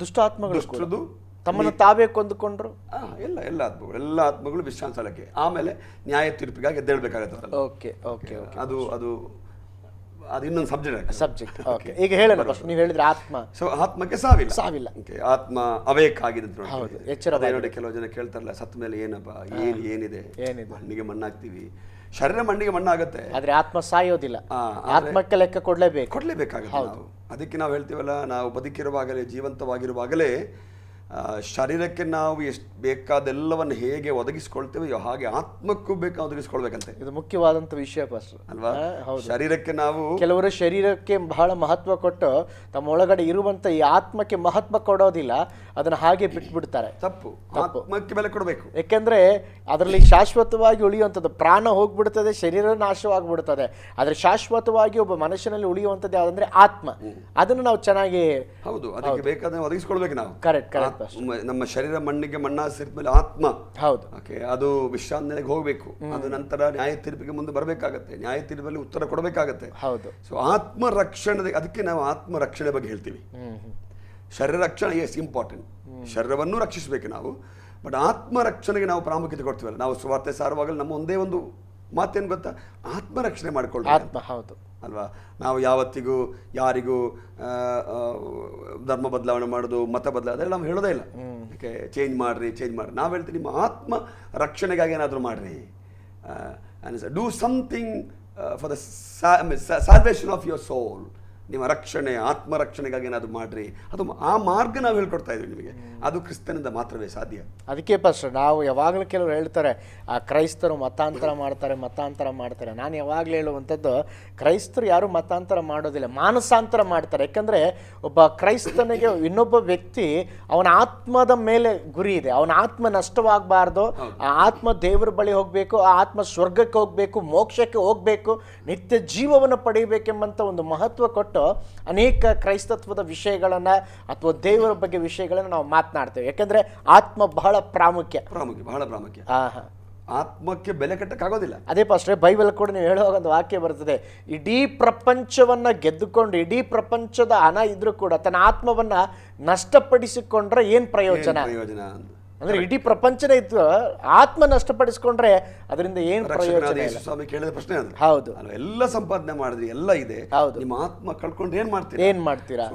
ದುಷ್ಟ ಆತ್ಮಗಳು ಕೂಡ. ದುಷ್ಟರದು ತಮ್ಮನ್ನು ತಾವೇ ಕೊಂದುಕೊಂಡ್ರು? ಎಲ್ಲ ಎಲ್ಲ ಆತ್ಮಗಳು ಎಲ್ಲ ಆತ್ಮಗಳು ವಿಶ್ರಾಂತಿ ಸ್ಥಳಕ್ಕೆ ಆಮೇಲೆ ನ್ಯಾಯ ತೀರ್ಪಿಗಾಗಿ ಎದ್ದೇಳ್ಬೇಕಾಗತ್ತಲ್ಲ ಓಕೆ ಓಕೆ ಓಕೆ. ಅದು ಅದು ಅದು ಇನ್ನೊಂದು ಸಬ್ಜೆಕ್ಟ್ ಸಬ್ಜೆಕ್ಟ್ ಓಕೆ ಈಗ ಹೇಳೋಣ ಫಸ್ಟ್ ನೀವು ಹೇಳಿದ್ರೆ ಆತ್ಮ. ಸೊ ಆತ್ಮಕ್ಕೆ ಸಾವಿಲ್ಲ. ಸಾವಿಲ್ಲ. ಓಕೆ ಆತ್ಮ ಅವೇಕ್ ಆಗಿದೆ ಅಂತ ನೋಡಿ. ಎಚ್ಚರ ನೋಡಿ ಕೆಲವು ಜನ ಕೇಳ್ತಾರಲ್ಲ ಸತ್ತ ಮೇಲೆ ಏನಪ್ಪ ಏನು ಏನಿದೆ? ಏನಿದೆ? ಮಣ್ಣಿಗೆ ಮಣ್ಣಾಗ್ತೀವಿ ಶರೀರ ಮಣ್ಣಿಗೆ ಮಣ್ಣಾಗುತ್ತೆ. ಆದ್ರೆ ಆತ್ಮ ಸಾಯೋದಿಲ್ಲ. ಆತ್ಮಕ್ಕೆ ಲೆಕ್ಕ ಕೊಡ್ಲೇಬೇಕು. ಕೊಡ್ಲೇಬೇಕಾಗುತ್ತೆ ನಾವು. ಅದಕ್ಕೆ ನಾವು ಹೇಳ್ತೀವಲ್ಲ ನಾವು ಬದುಕಿರುವಾಗಲೇ ಜೀವಂತವಾಗಿರುವಾಗಲೇ ಶರೀರಕ್ಕೆ ನಾವು ಎಷ್ಟು ಬೇಕಾದೆಲ್ಲವನ್ನು ಹೇಗೆ ಒದಗಿಸ್ಕೊಳ್ತೇವೆ ಹಾಗೆ ಆತ್ಮಕ್ಕೂ ಬೇಕು ಒದಗಿಸ್ಕೊಳ್ಬೇಕಂತೆ. ಇದು ಮುಖ್ಯವಾದಂತ ವಿಷಯ ಪಾಸ್ಟರ್. ಅಲ್ವಾ? ಹೌದು. ಶರೀರಕ್ಕೆ ನಾವು ಕೆಲವರು ಶರೀರಕ್ಕೆ ಬಹಳ ಮಹತ್ವ ಕೊಟ್ಟು ತಮ್ಮ ಒಳಗಡೆ ಇರುವಂತ ಈ ಆತ್ಮಕ್ಕೆ ಮಹತ್ವ ಕೊಡೋದಿಲ್ಲ. ಅದನ್ನ ಹಾಗೆ ಬಿಟ್ಬಿಡ್ತಾರೆ. ತಪ್ಪು. ಆತ್ಮಕ್ಕೆ ಬೆಲೆ ಕೊಡಬೇಕು. ಯಾಕೆಂದ್ರೆ ಅದರಲ್ಲಿ ಶಾಶ್ವತವಾಗಿ ಉಳಿಯುವಂಥದ್ದು ಪ್ರಾಣ ಹೋಗ್ಬಿಡ್ತದೆ ಶರೀರ ನಾಶವಾಗ್ಬಿಡ್ತದೆ. ಆದರೆ ಶಾಶ್ವತವಾಗಿ ಒಬ್ಬ ಮನುಷ್ಯನಲ್ಲಿ ಉಳಿಯುವಂಥದ್ದು ಯಾವುದಂದ್ರೆ ಆತ್ಮ. ಅದನ್ನು ನಾವು ಚೆನ್ನಾಗಿ ಹೌದು ಅದಕ್ಕೆ ಬೇಕಾದ್ರೆ ಒದಗಿಸ್ಕೊಳ್ಬೇಕು ನಾವು. ಕರೆಕ್ಟ್ ಕರೆಕ್ಟ್ ನಮ್ಮ ಶರೀರ ಮಣ್ಣಿಗೆ ಮಣ್ಣಾಸಿದ ಮೇಲೆ ಆತ್ಮ. ಹೌದು. ಓಕೆ ಅದು ವಿಶ್ರಾಂತಿಗೆ ಹೋಗಬೇಕು. ಅದು ನಂತರ ನ್ಯಾಯ ತೀರ್ಪಿಗೆ ಮುಂದೆ ಬರಬೇಕಾಗತ್ತೆ. ನ್ಯಾಯ ತೀರ್ಪಲ್ಲಿ ಉತ್ತರ ಕೊಡಬೇಕಾಗತ್ತೆ. ಹೌದು. ಸೊ ಆತ್ಮ ರಕ್ಷಣೆ ಅದಕ್ಕೆ ನಾವು ಆತ್ಮ ರಕ್ಷಣೆ ಬಗ್ಗೆ ಹೇಳ್ತೀವಿ. ಶರೀರ ರಕ್ಷಣೆ ಎಸ್ ಇಂಪಾರ್ಟೆಂಟ್ ಶರೀರವನ್ನು ರಕ್ಷಿಸಬೇಕು ನಾವು. ಬಟ್ ಆತ್ಮರಕ್ಷಣೆಗೆ ನಾವು ಪ್ರಾಮುಖ್ಯತೆ ಕೊಡ್ತೀವಲ್ಲ. ನಾವು ಸ್ವಾರ್ಥ ಸಾರುವಾಗಲೂ ನಮ್ಮ ಒಂದೇ ಒಂದು ಮಾತೇನು ಗೊತ್ತಾ? ಆತ್ಮರಕ್ಷಣೆ ಮಾಡಿಕೊಳ್ಳಬೇಕು ಆತ್ಮ ಹೌದು. ಅಲ್ವಾ? ನಾವು ಯಾವತ್ತಿಗೂ ಯಾರಿಗೂ ಧರ್ಮ ಬದಲಾವಣೆ ಮಾಡೋದು ಮತ ಬದಲಾವಣೆ ಅದೆಲ್ಲ ನಾವು ಹೇಳೋದೇ ಇಲ್ಲ. ಓಕೆ ಚೇಂಜ್ ಮಾಡಿರಿ ಚೇಂಜ್ ಮಾಡ್ರಿ. ನಾವು ಹೇಳ್ತೀವಿ ನಿಮ್ಮ ಆತ್ಮ ರಕ್ಷಣೆಗಾಗಿ ಏನಾದರೂ ಮಾಡ್ರಿ. Do something for the salvation of your soul ನಿಮ್ಮ ರಕ್ಷಣೆ, ಆತ್ಮರಕ್ಷಣೆಗಾಗಿ ಏನಾದರೂ ಮಾಡ್ರಿ. ಅದು ಆ ಮಾರ್ಗ ನಾವು ಹೇಳ್ಕೊಡ್ತಾ ಇದ್ದೀವಿ ನಿಮಗೆ. ಅದು ಕ್ರಿಸ್ತನಿಂದ ಮಾತ್ರವೇ ಸಾಧ್ಯ. ಅದಕ್ಕೆ ಫಸ್ಟ್ ನಾವು ಯಾವಾಗಲೂ ಕೆಲವರು ಹೇಳ್ತಾರೆ, ಆ ಕ್ರೈಸ್ತರು ಮತಾಂತರ ಮಾಡ್ತಾರೆ ಮತಾಂತರ ಮಾಡ್ತಾರೆ. ನಾನು ಯಾವಾಗಲೂ ಹೇಳುವಂಥದ್ದು, ಕ್ರೈಸ್ತರು ಯಾರು ಮತಾಂತರ ಮಾಡೋದಿಲ್ಲ, ಮಾನಸಾಂತರ ಮಾಡ್ತಾರೆ. ಯಾಕಂದರೆ ಒಬ್ಬ ಕ್ರೈಸ್ತನಿಗೆ ಇನ್ನೊಬ್ಬ ವ್ಯಕ್ತಿ ಅವನ ಆತ್ಮದ ಮೇಲೆ ಗುರಿ ಇದೆ. ಅವನ ಆತ್ಮ ನಷ್ಟವಾಗಬಾರ್ದು, ಆ ಆತ್ಮ ದೇವರ ಬಳಿ ಹೋಗಬೇಕು, ಆ ಆತ್ಮ ಸ್ವರ್ಗಕ್ಕೆ ಹೋಗಬೇಕು, ಮೋಕ್ಷಕ್ಕೆ ಹೋಗಬೇಕು, ನಿತ್ಯ ಜೀವವನ್ನು ಪಡೆಯಬೇಕೆಂಬಂಥ ಒಂದು ಮಹತ್ವ ಕೊಟ್ಟು ಅನೇಕ ಕ್ರೈಸ್ತತ್ವದ ವಿಷಯಗಳನ್ನ ಅಥವಾ ದೇವರ ಬಗ್ಗೆ ವಿಷಯಗಳನ್ನ ನಾವು ಮಾತನಾಡ್ತೇವೆ. ಯಾಕಂದ್ರೆ ಆತ್ಮ ಬಹಳ ಪ್ರಾಮುಖ್ಯ. ಪ್ರಾಮುಖ್ಯ ಬಹಳ ಪ್ರಾಮುಖ್ಯ. ಆಹಾ ಹ. ಆತ್ಮಕ್ಕೆ ಬೆಲೆ ಕಟ್ಟಕ್ಕಾಗೋದಿಲ್ಲ. ಅದೇ ಪಾಸ್ಟ್ರೆ ಬೈಬಲ್ ಕೂಡ ನೀವು ಹೇಳುವಾಗ ಒಂದು ವಾಕ್ಯ ಬರ್ತದೆ. ಇಡೀ ಪ್ರಪಂಚವನ್ನ ಗೆದ್ದುಕೊಂಡು ಇಡೀ ಪ್ರಪಂಚದ ಹಣ ಇದ್ರೂ ಕೂಡ ತನ್ನ ಆತ್ಮವನ್ನ ನಷ್ಟಪಡಿಸಿಕೊಂಡ್ರೆ ಏನ್ ಪ್ರಯೋಜನ? ಪ್ರಯೋಜನ ಅಂತ. ಅಂದ್ರೆ ಇಡೀ ಪ್ರಪಂಚನೇ ಇತ್ತು ಆತ್ಮ ನಷ್ಟಪಡಿಸ್ಕೊಂಡ್ರೆ ಅದರಿಂದ ಏನ್ ಪ್ರಯೋಜನ ಕೇಳಿದ ಪ್ರಶ್ನೆ ಅದು. ಹೌದು? ಎಲ್ಲ ಸಂಪಾದನೆ ಮಾಡಿದ್ರಿ ಎಲ್ಲ ಇದೆ. ಹೌದು. ನಿಮ್ಮ ಆತ್ಮ ಕಳ್ಕೊಂಡು ಏನ್ ಮಾಡ್ತೀರಿ? ಏನ್ ಮಾಡ್ತೀರಾ?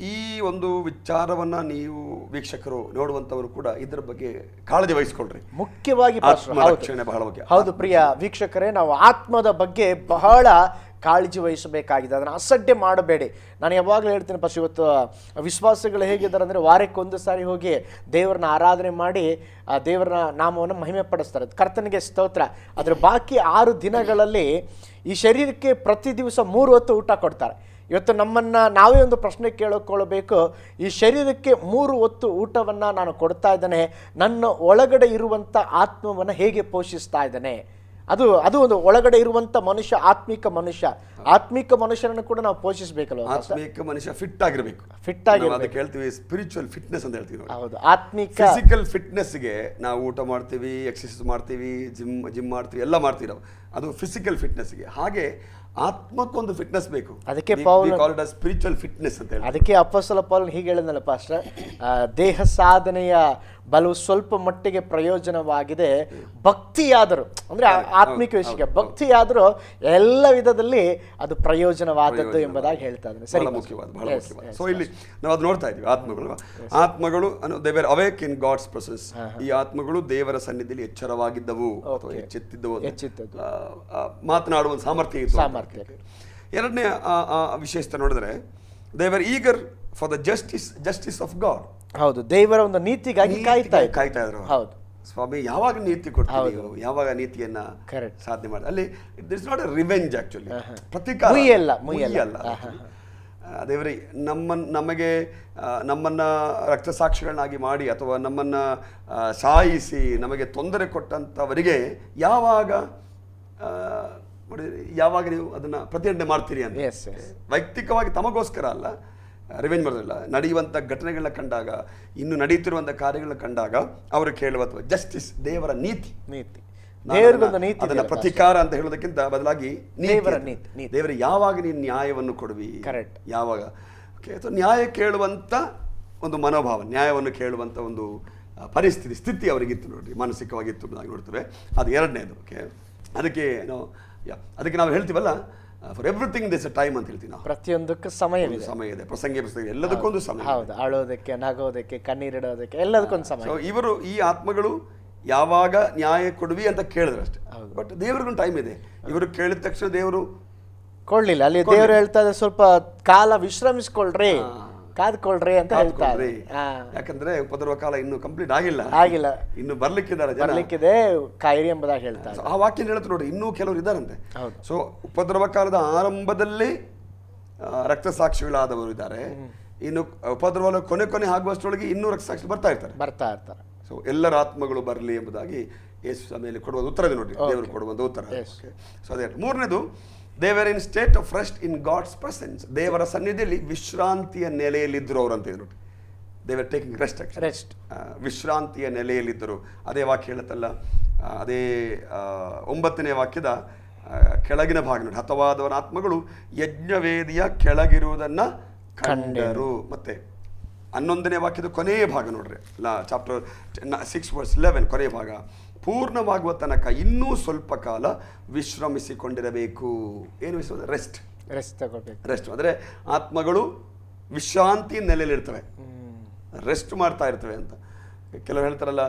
ಈ ಒಂದು ವಿಚಾರವನ್ನ ನೀವು ವೀಕ್ಷಕರು ನೋಡುವಂತವರು ಕೂಡ ಇದ್ರ ಬಗ್ಗೆ ಕಾಳಜಿ ವಹಿಸ್ಕೊಳ್ರಿ. ಮುಖ್ಯವಾಗಿ ಬಹಳ ಮುಖ್ಯ. ಹೌದು ಪ್ರಿಯ ವೀಕ್ಷಕರೇ ನಾವು ಆತ್ಮದ ಬಗ್ಗೆ ಬಹಳ ಕಾಳಜಿ ವಹಿಸಬೇಕಾಗಿದೆ. ಅದನ್ನು ಅಸಡ್ಡೆ ಮಾಡಬೇಡಿ. ನಾನು ಯಾವಾಗಲೂ ಹೇಳ್ತೀನಿ ಫಸ್ಟ್ ಇವತ್ತು ವಿಶ್ವಾಸಗಳು ಹೇಗಿದ್ದಾರೆ ಅಂದರೆ ವಾರಕ್ಕೆ ಒಂದು ಸಾರಿ ಹೋಗಿ ದೇವರನ್ನ ಆರಾಧನೆ ಮಾಡಿ, ಆ, ದೇವರನ್ನ ನಾಮವನ್ನು ಮಹಿಮೆ ಪಡಿಸ್ತಾರೆ ಕರ್ತನಿಗೆ ಸ್ತೋತ್ರ. ಅದರ ಬಾಕಿ ಆರು ದಿನಗಳಲ್ಲಿ ಈ ಶರೀರಕ್ಕೆ ಪ್ರತಿ ದಿವಸ ಮೂರು ಹೊತ್ತು ಊಟ ಕೊಡ್ತಾರೆ. ಇವತ್ತು ನಮ್ಮನ್ನು ನಾವೇ ಒಂದು ಪ್ರಶ್ನೆ ಕೇಳಿಕೊಳ್ಳಬೇಕು. ಈ ಶರೀರಕ್ಕೆ ಮೂರು ಹೊತ್ತು ಊಟವನ್ನು ನಾನು ಕೊಡ್ತಾ ಇದ್ದೇನೆ. ನನ್ನ ಒಳಗಡೆ ಇರುವಂಥ ಆತ್ಮವನ್ನು ಹೇಗೆ ಪೋಷಿಸ್ತಾ ಇದ್ದಾನೆ? ಅದು ಅದು ಒಂದು ಒಳಗಡೆ ಇರುವಂತ ಮನುಷ್ಯ ಆತ್ಮಿಕ ಮನುಷ್ಯ. ಆತ್ಮಿಕ ಮನುಷ್ಯರನ್ನು ಕೂಡ ನಾವು ಪೋಷಿಸಬೇಕಲ್ಲ ಆತ್ಮಿಕ ಮನುಷ್ಯ ಫಿಟ್ ಆಗಿರಬೇಕು. ಫಿಟ್ ಆಗಿ ಅದಕ್ಕೆ ಹೇಳ್ತೀವಿ ಸ್ಪಿರಿಚುವಲ್ ಫಿಟ್ನೆಸ್ ಅಂತ ಹೇಳ್ತೀವಿ ಹೌದು. ಆತ್ಮಿಕ ಫಿಸಿಕಲ್ ಫಿಟ್ನೆಸ್ಗೆ ನಾವು ಊಟ ಮಾಡ್ತೀವಿ ಎಕ್ಸರ್ಸೈಸ್ ಮಾಡ್ತೀವಿ ಜಿಮ್ ಜಿಮ್ ಮಾಡ್ತೀವಿ ಎಲ್ಲ ಮಾಡ್ತೀವಿ ನಾವು. ಅದು ಫಿಸಿಕಲ್ ಫಿಟ್ನೆಸ್ಗೆ ಹಾಗೆ ಆತ್ಮಕ್ಕೊಂದು ಫಿಟ್ನೆಸ್ ಬೇಕು. ಅದಕ್ಕೆ ಪೌಲ್ ಸ್ಪಿರಿಚುವಲ್ ಫಿಟ್ನೆಸ್ ಅಂತ ಹೇಳಿ ಅದಕ್ಕೆ ಅಪ್ಪಸಲ ಪಾಲ್ ಹೀಗೆ ಹೇಳಿದ್ನಲ್ಲ ಪಾಸ್ಟರ್. ದೇಹ ಸಾಧನೆಯ ಬಲವು ಸ್ವಲ್ಪ ಮಟ್ಟಿಗೆ ಪ್ರಯೋಜನವಾಗಿದೆ. ಭಕ್ತಿಯಾದರೂ. ಅಂದ್ರೆ ಆತ್ಮಿಕ ವಿಷಯಕ್ಕೆ ಭಕ್ತಿಯಾದರೂ ಎಲ್ಲ ವಿಧದಲ್ಲಿ ಅದು ಪ್ರಯೋಜನವಾದದ್ದು ಎಂಬುದಾಗಿ ಹೇಳ್ತಾ ಇದ್ದಾರೆ. ಸರಿ ಮುಖ್ಯವಾದ ಬಹಳ ಮುಖ್ಯವಾದ. ಸೊ ಇಲ್ಲಿ ನಾವು ಅದು ನೋಡ್ತಾ ಇದ್ದೀವಿ ಆತ್ಮಗಳು. ಆತ್ಮಗಳು ದೇವರ್ ಅವೇಕ್ ಇನ್ ಗಾಡ್ಸ್ ಪ್ರೊಸೆಸ್ ಈ ಆತ್ಮಗಳು ದೇವರ ಸನ್ನಿಧಿಯಲ್ಲಿ ಎಚ್ಚರವಾಗಿದ್ದವು ಅಥವಾ ಎಚ್ಚೆತ್ತಿದ್ದವು ಮಾತನಾಡುವ ಸಾಮರ್ಥ್ಯ ಇತ್ತು ಸಾಮರ್ಥ್ಯ. ಎರಡನೇ ವಿಶೇಷತೆ ನೋಡಿದ್ರೆ ದೇವರ್ eager for the justice justice of God ಹೌದು ದೇವರ ಒಂದು ನೀತಿಗಾಗಿ ಕಾಯ್ತಾ ಕಾಯ್ತಾ ಇದ್ರು. ಹೌದು. ಸ್ವಾಮಿ ಯಾವಾಗ ನೀತಿ ಕೊಡ್ತೀವಿ ನೀವು? ಯಾವಾಗ ನೀತಿಯನ್ನ. ಸಾಧನೆ ಮಾಡಿ? ಅಲ್ಲಿ ದಿಸ್ ನಾಟ್ ರಿವೆಂಜ್ ಆಕ್ಚುಲಿ ಪ್ರತಿಕಾರ. ಮುಯ್ಯಲ್ಲ, ಮುಯ್ಯಲ್ಲ. ಮುಯ್ಯಲ್ಲ. ಆ, ದೇವರೇ ನಮ್ಮ ನಮಗೆ ಆ, ನಮ್ಮನ್ನ ರಕ್ತಸಾಕ್ಷಿಗಳನ್ನಾಗಿ ಮಾಡಿ ಅಥವಾ ನಮ್ಮನ್ನ ಆ, ಸಾಯಿಸಿ ನಮಗೆ ತೊಂದರೆ ಕೊಟ್ಟಂಥವರಿಗೆ ಯಾವಾಗ ಆ, ನೋಡಿ, ಯಾವಾಗ ನೀವು ಅದನ್ನ ಪ್ರತಿಜ್ಞೆ ಮಾಡ್ತೀರಿ ಅಂತ. ವೈಯಕ್ತಿಕವಾಗಿ ತಮಗೋಸ್ಕರ ಅಲ್ಲ. ರಿವೆಂಜ್ ಮಾಡೋದಿಲ್ಲ ನಡೆಯುವಂಥ ಘಟನೆಗಳನ್ನ ಕಂಡಾಗ ಇನ್ನು ನಡೆಯುತ್ತಿರುವಂಥ ಕಾರ್ಯಗಳನ್ನ ಕಂಡಾಗ ಅವರು ಕೇಳುವ ಅಥವಾ ಜಸ್ಟಿಸ್ ದೇವರ ನೀತಿ. ನೀತಿ. ಅದನ್ನ- ನೀತಿ ಅದನ್ನ ಪ್ರತಿಕಾರ ಅಂತ ಹೇಳೋದಕ್ಕಿಂತ ಬದಲಾಗಿ ದೇವರ ನೀತಿ. ದೇವರ ಯಾವಾಗ ನೀನು ನ್ಯಾಯವನ್ನು ಕೊಡುವಿ? ಕರೆಕ್ಟ್ ಯಾವಾಗ? ಓಕೆ ಅಥವಾ ನ್ಯಾಯ ಕೇಳುವಂತ ಒಂದು ಮನೋಭಾವ ನ್ಯಾಯವನ್ನು ಕೇಳುವಂತ ಒಂದು ಪರಿಸ್ಥಿತಿ ಸ್ಥಿತಿ ಅವರಿಗಿತ್ತು ನೋಡ್ರಿ. ಮಾನಸಿಕವಾಗಿತ್ತು ನೋಡ್ತೇವೆ. ಅದು ಎರಡನೇದು ಓಕೆ ಅದಕ್ಕೆ ಅದಕ್ಕೆ ನಾವು ಹೇಳ್ತೀವಲ್ಲ for everything this uh time ಅಂತ ಹೇಳ್ತೀವಿ ನಾವು ಸಮಯ ಒಂದು ಸಮಯವಿದೆ ಸಮಯ ಇದೆ. ಪ್ರಸಂಗ ಪ್ರಸಂಗ ಎಲ್ಲದಕ್ಕೊಂದು ಸಮಯ ಹೌದು. ಅಳೋದಕ್ಕೆ ನಗೋದಕ್ಕೆ ಕಣ್ಣೀರಿಡೋದಕ್ಕೆ ಎಲ್ಲದಕ್ಕೊಂದು ಸಮಯ ಸೊ ಇವರು ಈ ಆತ್ಮಗಳು ಯಾವಾಗ ನ್ಯಾಯ ಕೊಡುವಿ ಅಂತ ಕೇಳಿದ್ರು ಅಷ್ಟೇ. ಬಟ್ ದೇವ್ರಿಗೊಂದು ಟೈಮ್ ಇದೆ. ಇವರು ಕೇಳಿದ ತಕ್ಷಣ ದೇವರು ಕೊಡ್ಲಿಲ್ಲ. ಅಲ್ಲಿ ದೇವರು ಹೇಳ್ತಾ ಇದ್ದಾರೆ ಸ್ವಲ್ಪ ಕಾಲ ವಿಶ್ರಮಿಸ್ಕೊಳ್ರಿ. ಕಾದ್ಕೊಳ್ರಿ ಅಂತ ಹೇಳ್ತಾರೆ. ಯಾಕಂದ್ರೆ ಉಪದ್ರವ ಕಾಲ ಇನ್ನು ಕಂಪ್ಲೀಟ್ ಆಗಿಲ್ಲ. ಆಗಿಲ್ಲ. ಇನ್ನು ಬರ್ಲಿಕ್ಕಿದ್ದಾರೆ ಬರ್ಲಿಕ್ಕಿದೆ ಕಾಯಿರಿ ಎಂಬುದಾಗಿ ಹೇಳ್ತಾರೆ. ಆ ವಾಕ್ಯ ಹೇಳ್ತಾರೆ ನೋಡಿ ಇನ್ನೂ ಕೆಲವರು ಇದ್ದಾರಂತೆ. ಸೊ ಉಪದ್ರವ ಕಾಲದ ಆರಂಭದಲ್ಲಿ ರಕ್ತ ಸಾಕ್ಷಿಗಳಾದವರು ಇದ್ದಾರೆ. ಇನ್ನು ಉಪದ್ರವ ಕೊನೆ ಕೊನೆ ಆಗುವಷ್ಟರೊಳಗೆ ಇನ್ನೂ ರಕ್ತ ಸಾಕ್ಷಿ ಬರ್ತಾ ಇರ್ತಾರೆ. ಬರ್ತಾ ಇರ್ತಾರೆ. ಸೊ ಎಲ್ಲರ ಆತ್ಮಗಳು ಬರಲಿ ಎಂಬುದಾಗಿ ಯೇಸು ಸಮಯದಲ್ಲಿ ಕೊಡುವ ಉತ್ತರ ನೋಡಿ ದೇವರು ಕೊಡುವಂತ ಉತ್ತರ. ಸೊ ಅದೇ ಮೂರನೇದು they were in state of rest in God's presence ದೇವರ ಸನ್ನಿಧಿಯಲ್ಲಿ ವಿಶ್ರಾಂತಿಯ ನೆಲೆಯಲ್ಲಿದ್ದರು ಅವರು ಅಂತ they they were taking rest rest ವಿಶ್ರಾಂತಿಯ ನೆಲೆಯಲ್ಲಿದ್ದರು. ಅದೇ ವಾಕ್ಯ ಹೇಳುತ್ತಲ್ಲ ಅದೇ ಒಂಬತ್ತನೇ ವಾಕ್ಯದ ಕೆಳಗಿನ ಭಾಗ ನೋಡಿ. ಹತವಾದವನ ಆತ್ಮಗಳು ಯಜ್ಞವೇದಿಯ ಕೆಳಗಿರುವುದನ್ನು ಕಂಡರು. ಮತ್ತೆ ಹನ್ನೊಂದನೇ ವಾಕ್ಯದ ಕೊನೆಯ ಭಾಗ ನೋಡ್ರಿ. ಲಾ ಚಾಪ್ಟರ್ ಸಿಕ್ಸ್ ವರ್ಸ್ ಲೆವೆನ್ ಕೊನೆಯ ಭಾಗ. ಪೂರ್ಣವಾಗುವ ತನಕ ಇನ್ನೂ ಸ್ವಲ್ಪ ಕಾಲ ವಿಶ್ರಮಿಸಿಕೊಂಡಿರಬೇಕು. ಏನು ವಿಶ್ರಮ? ರೆಸ್ಟ್ ರೆಸ್ಟ್ ತಗೋಬೇಕು ರೆಸ್ಟ್ ಅಂದರೆ ಆತ್ಮಗಳು ವಿಶ್ರಾಂತಿ ನೆಲೆಯಲ್ಲಿರ್ತವೆ. ರೆಸ್ಟ್ ಮಾಡ್ತಾ ಇರ್ತವೆ ಅಂತ. ಕೆಲವರು ಹೇಳ್ತಾರಲ್ಲ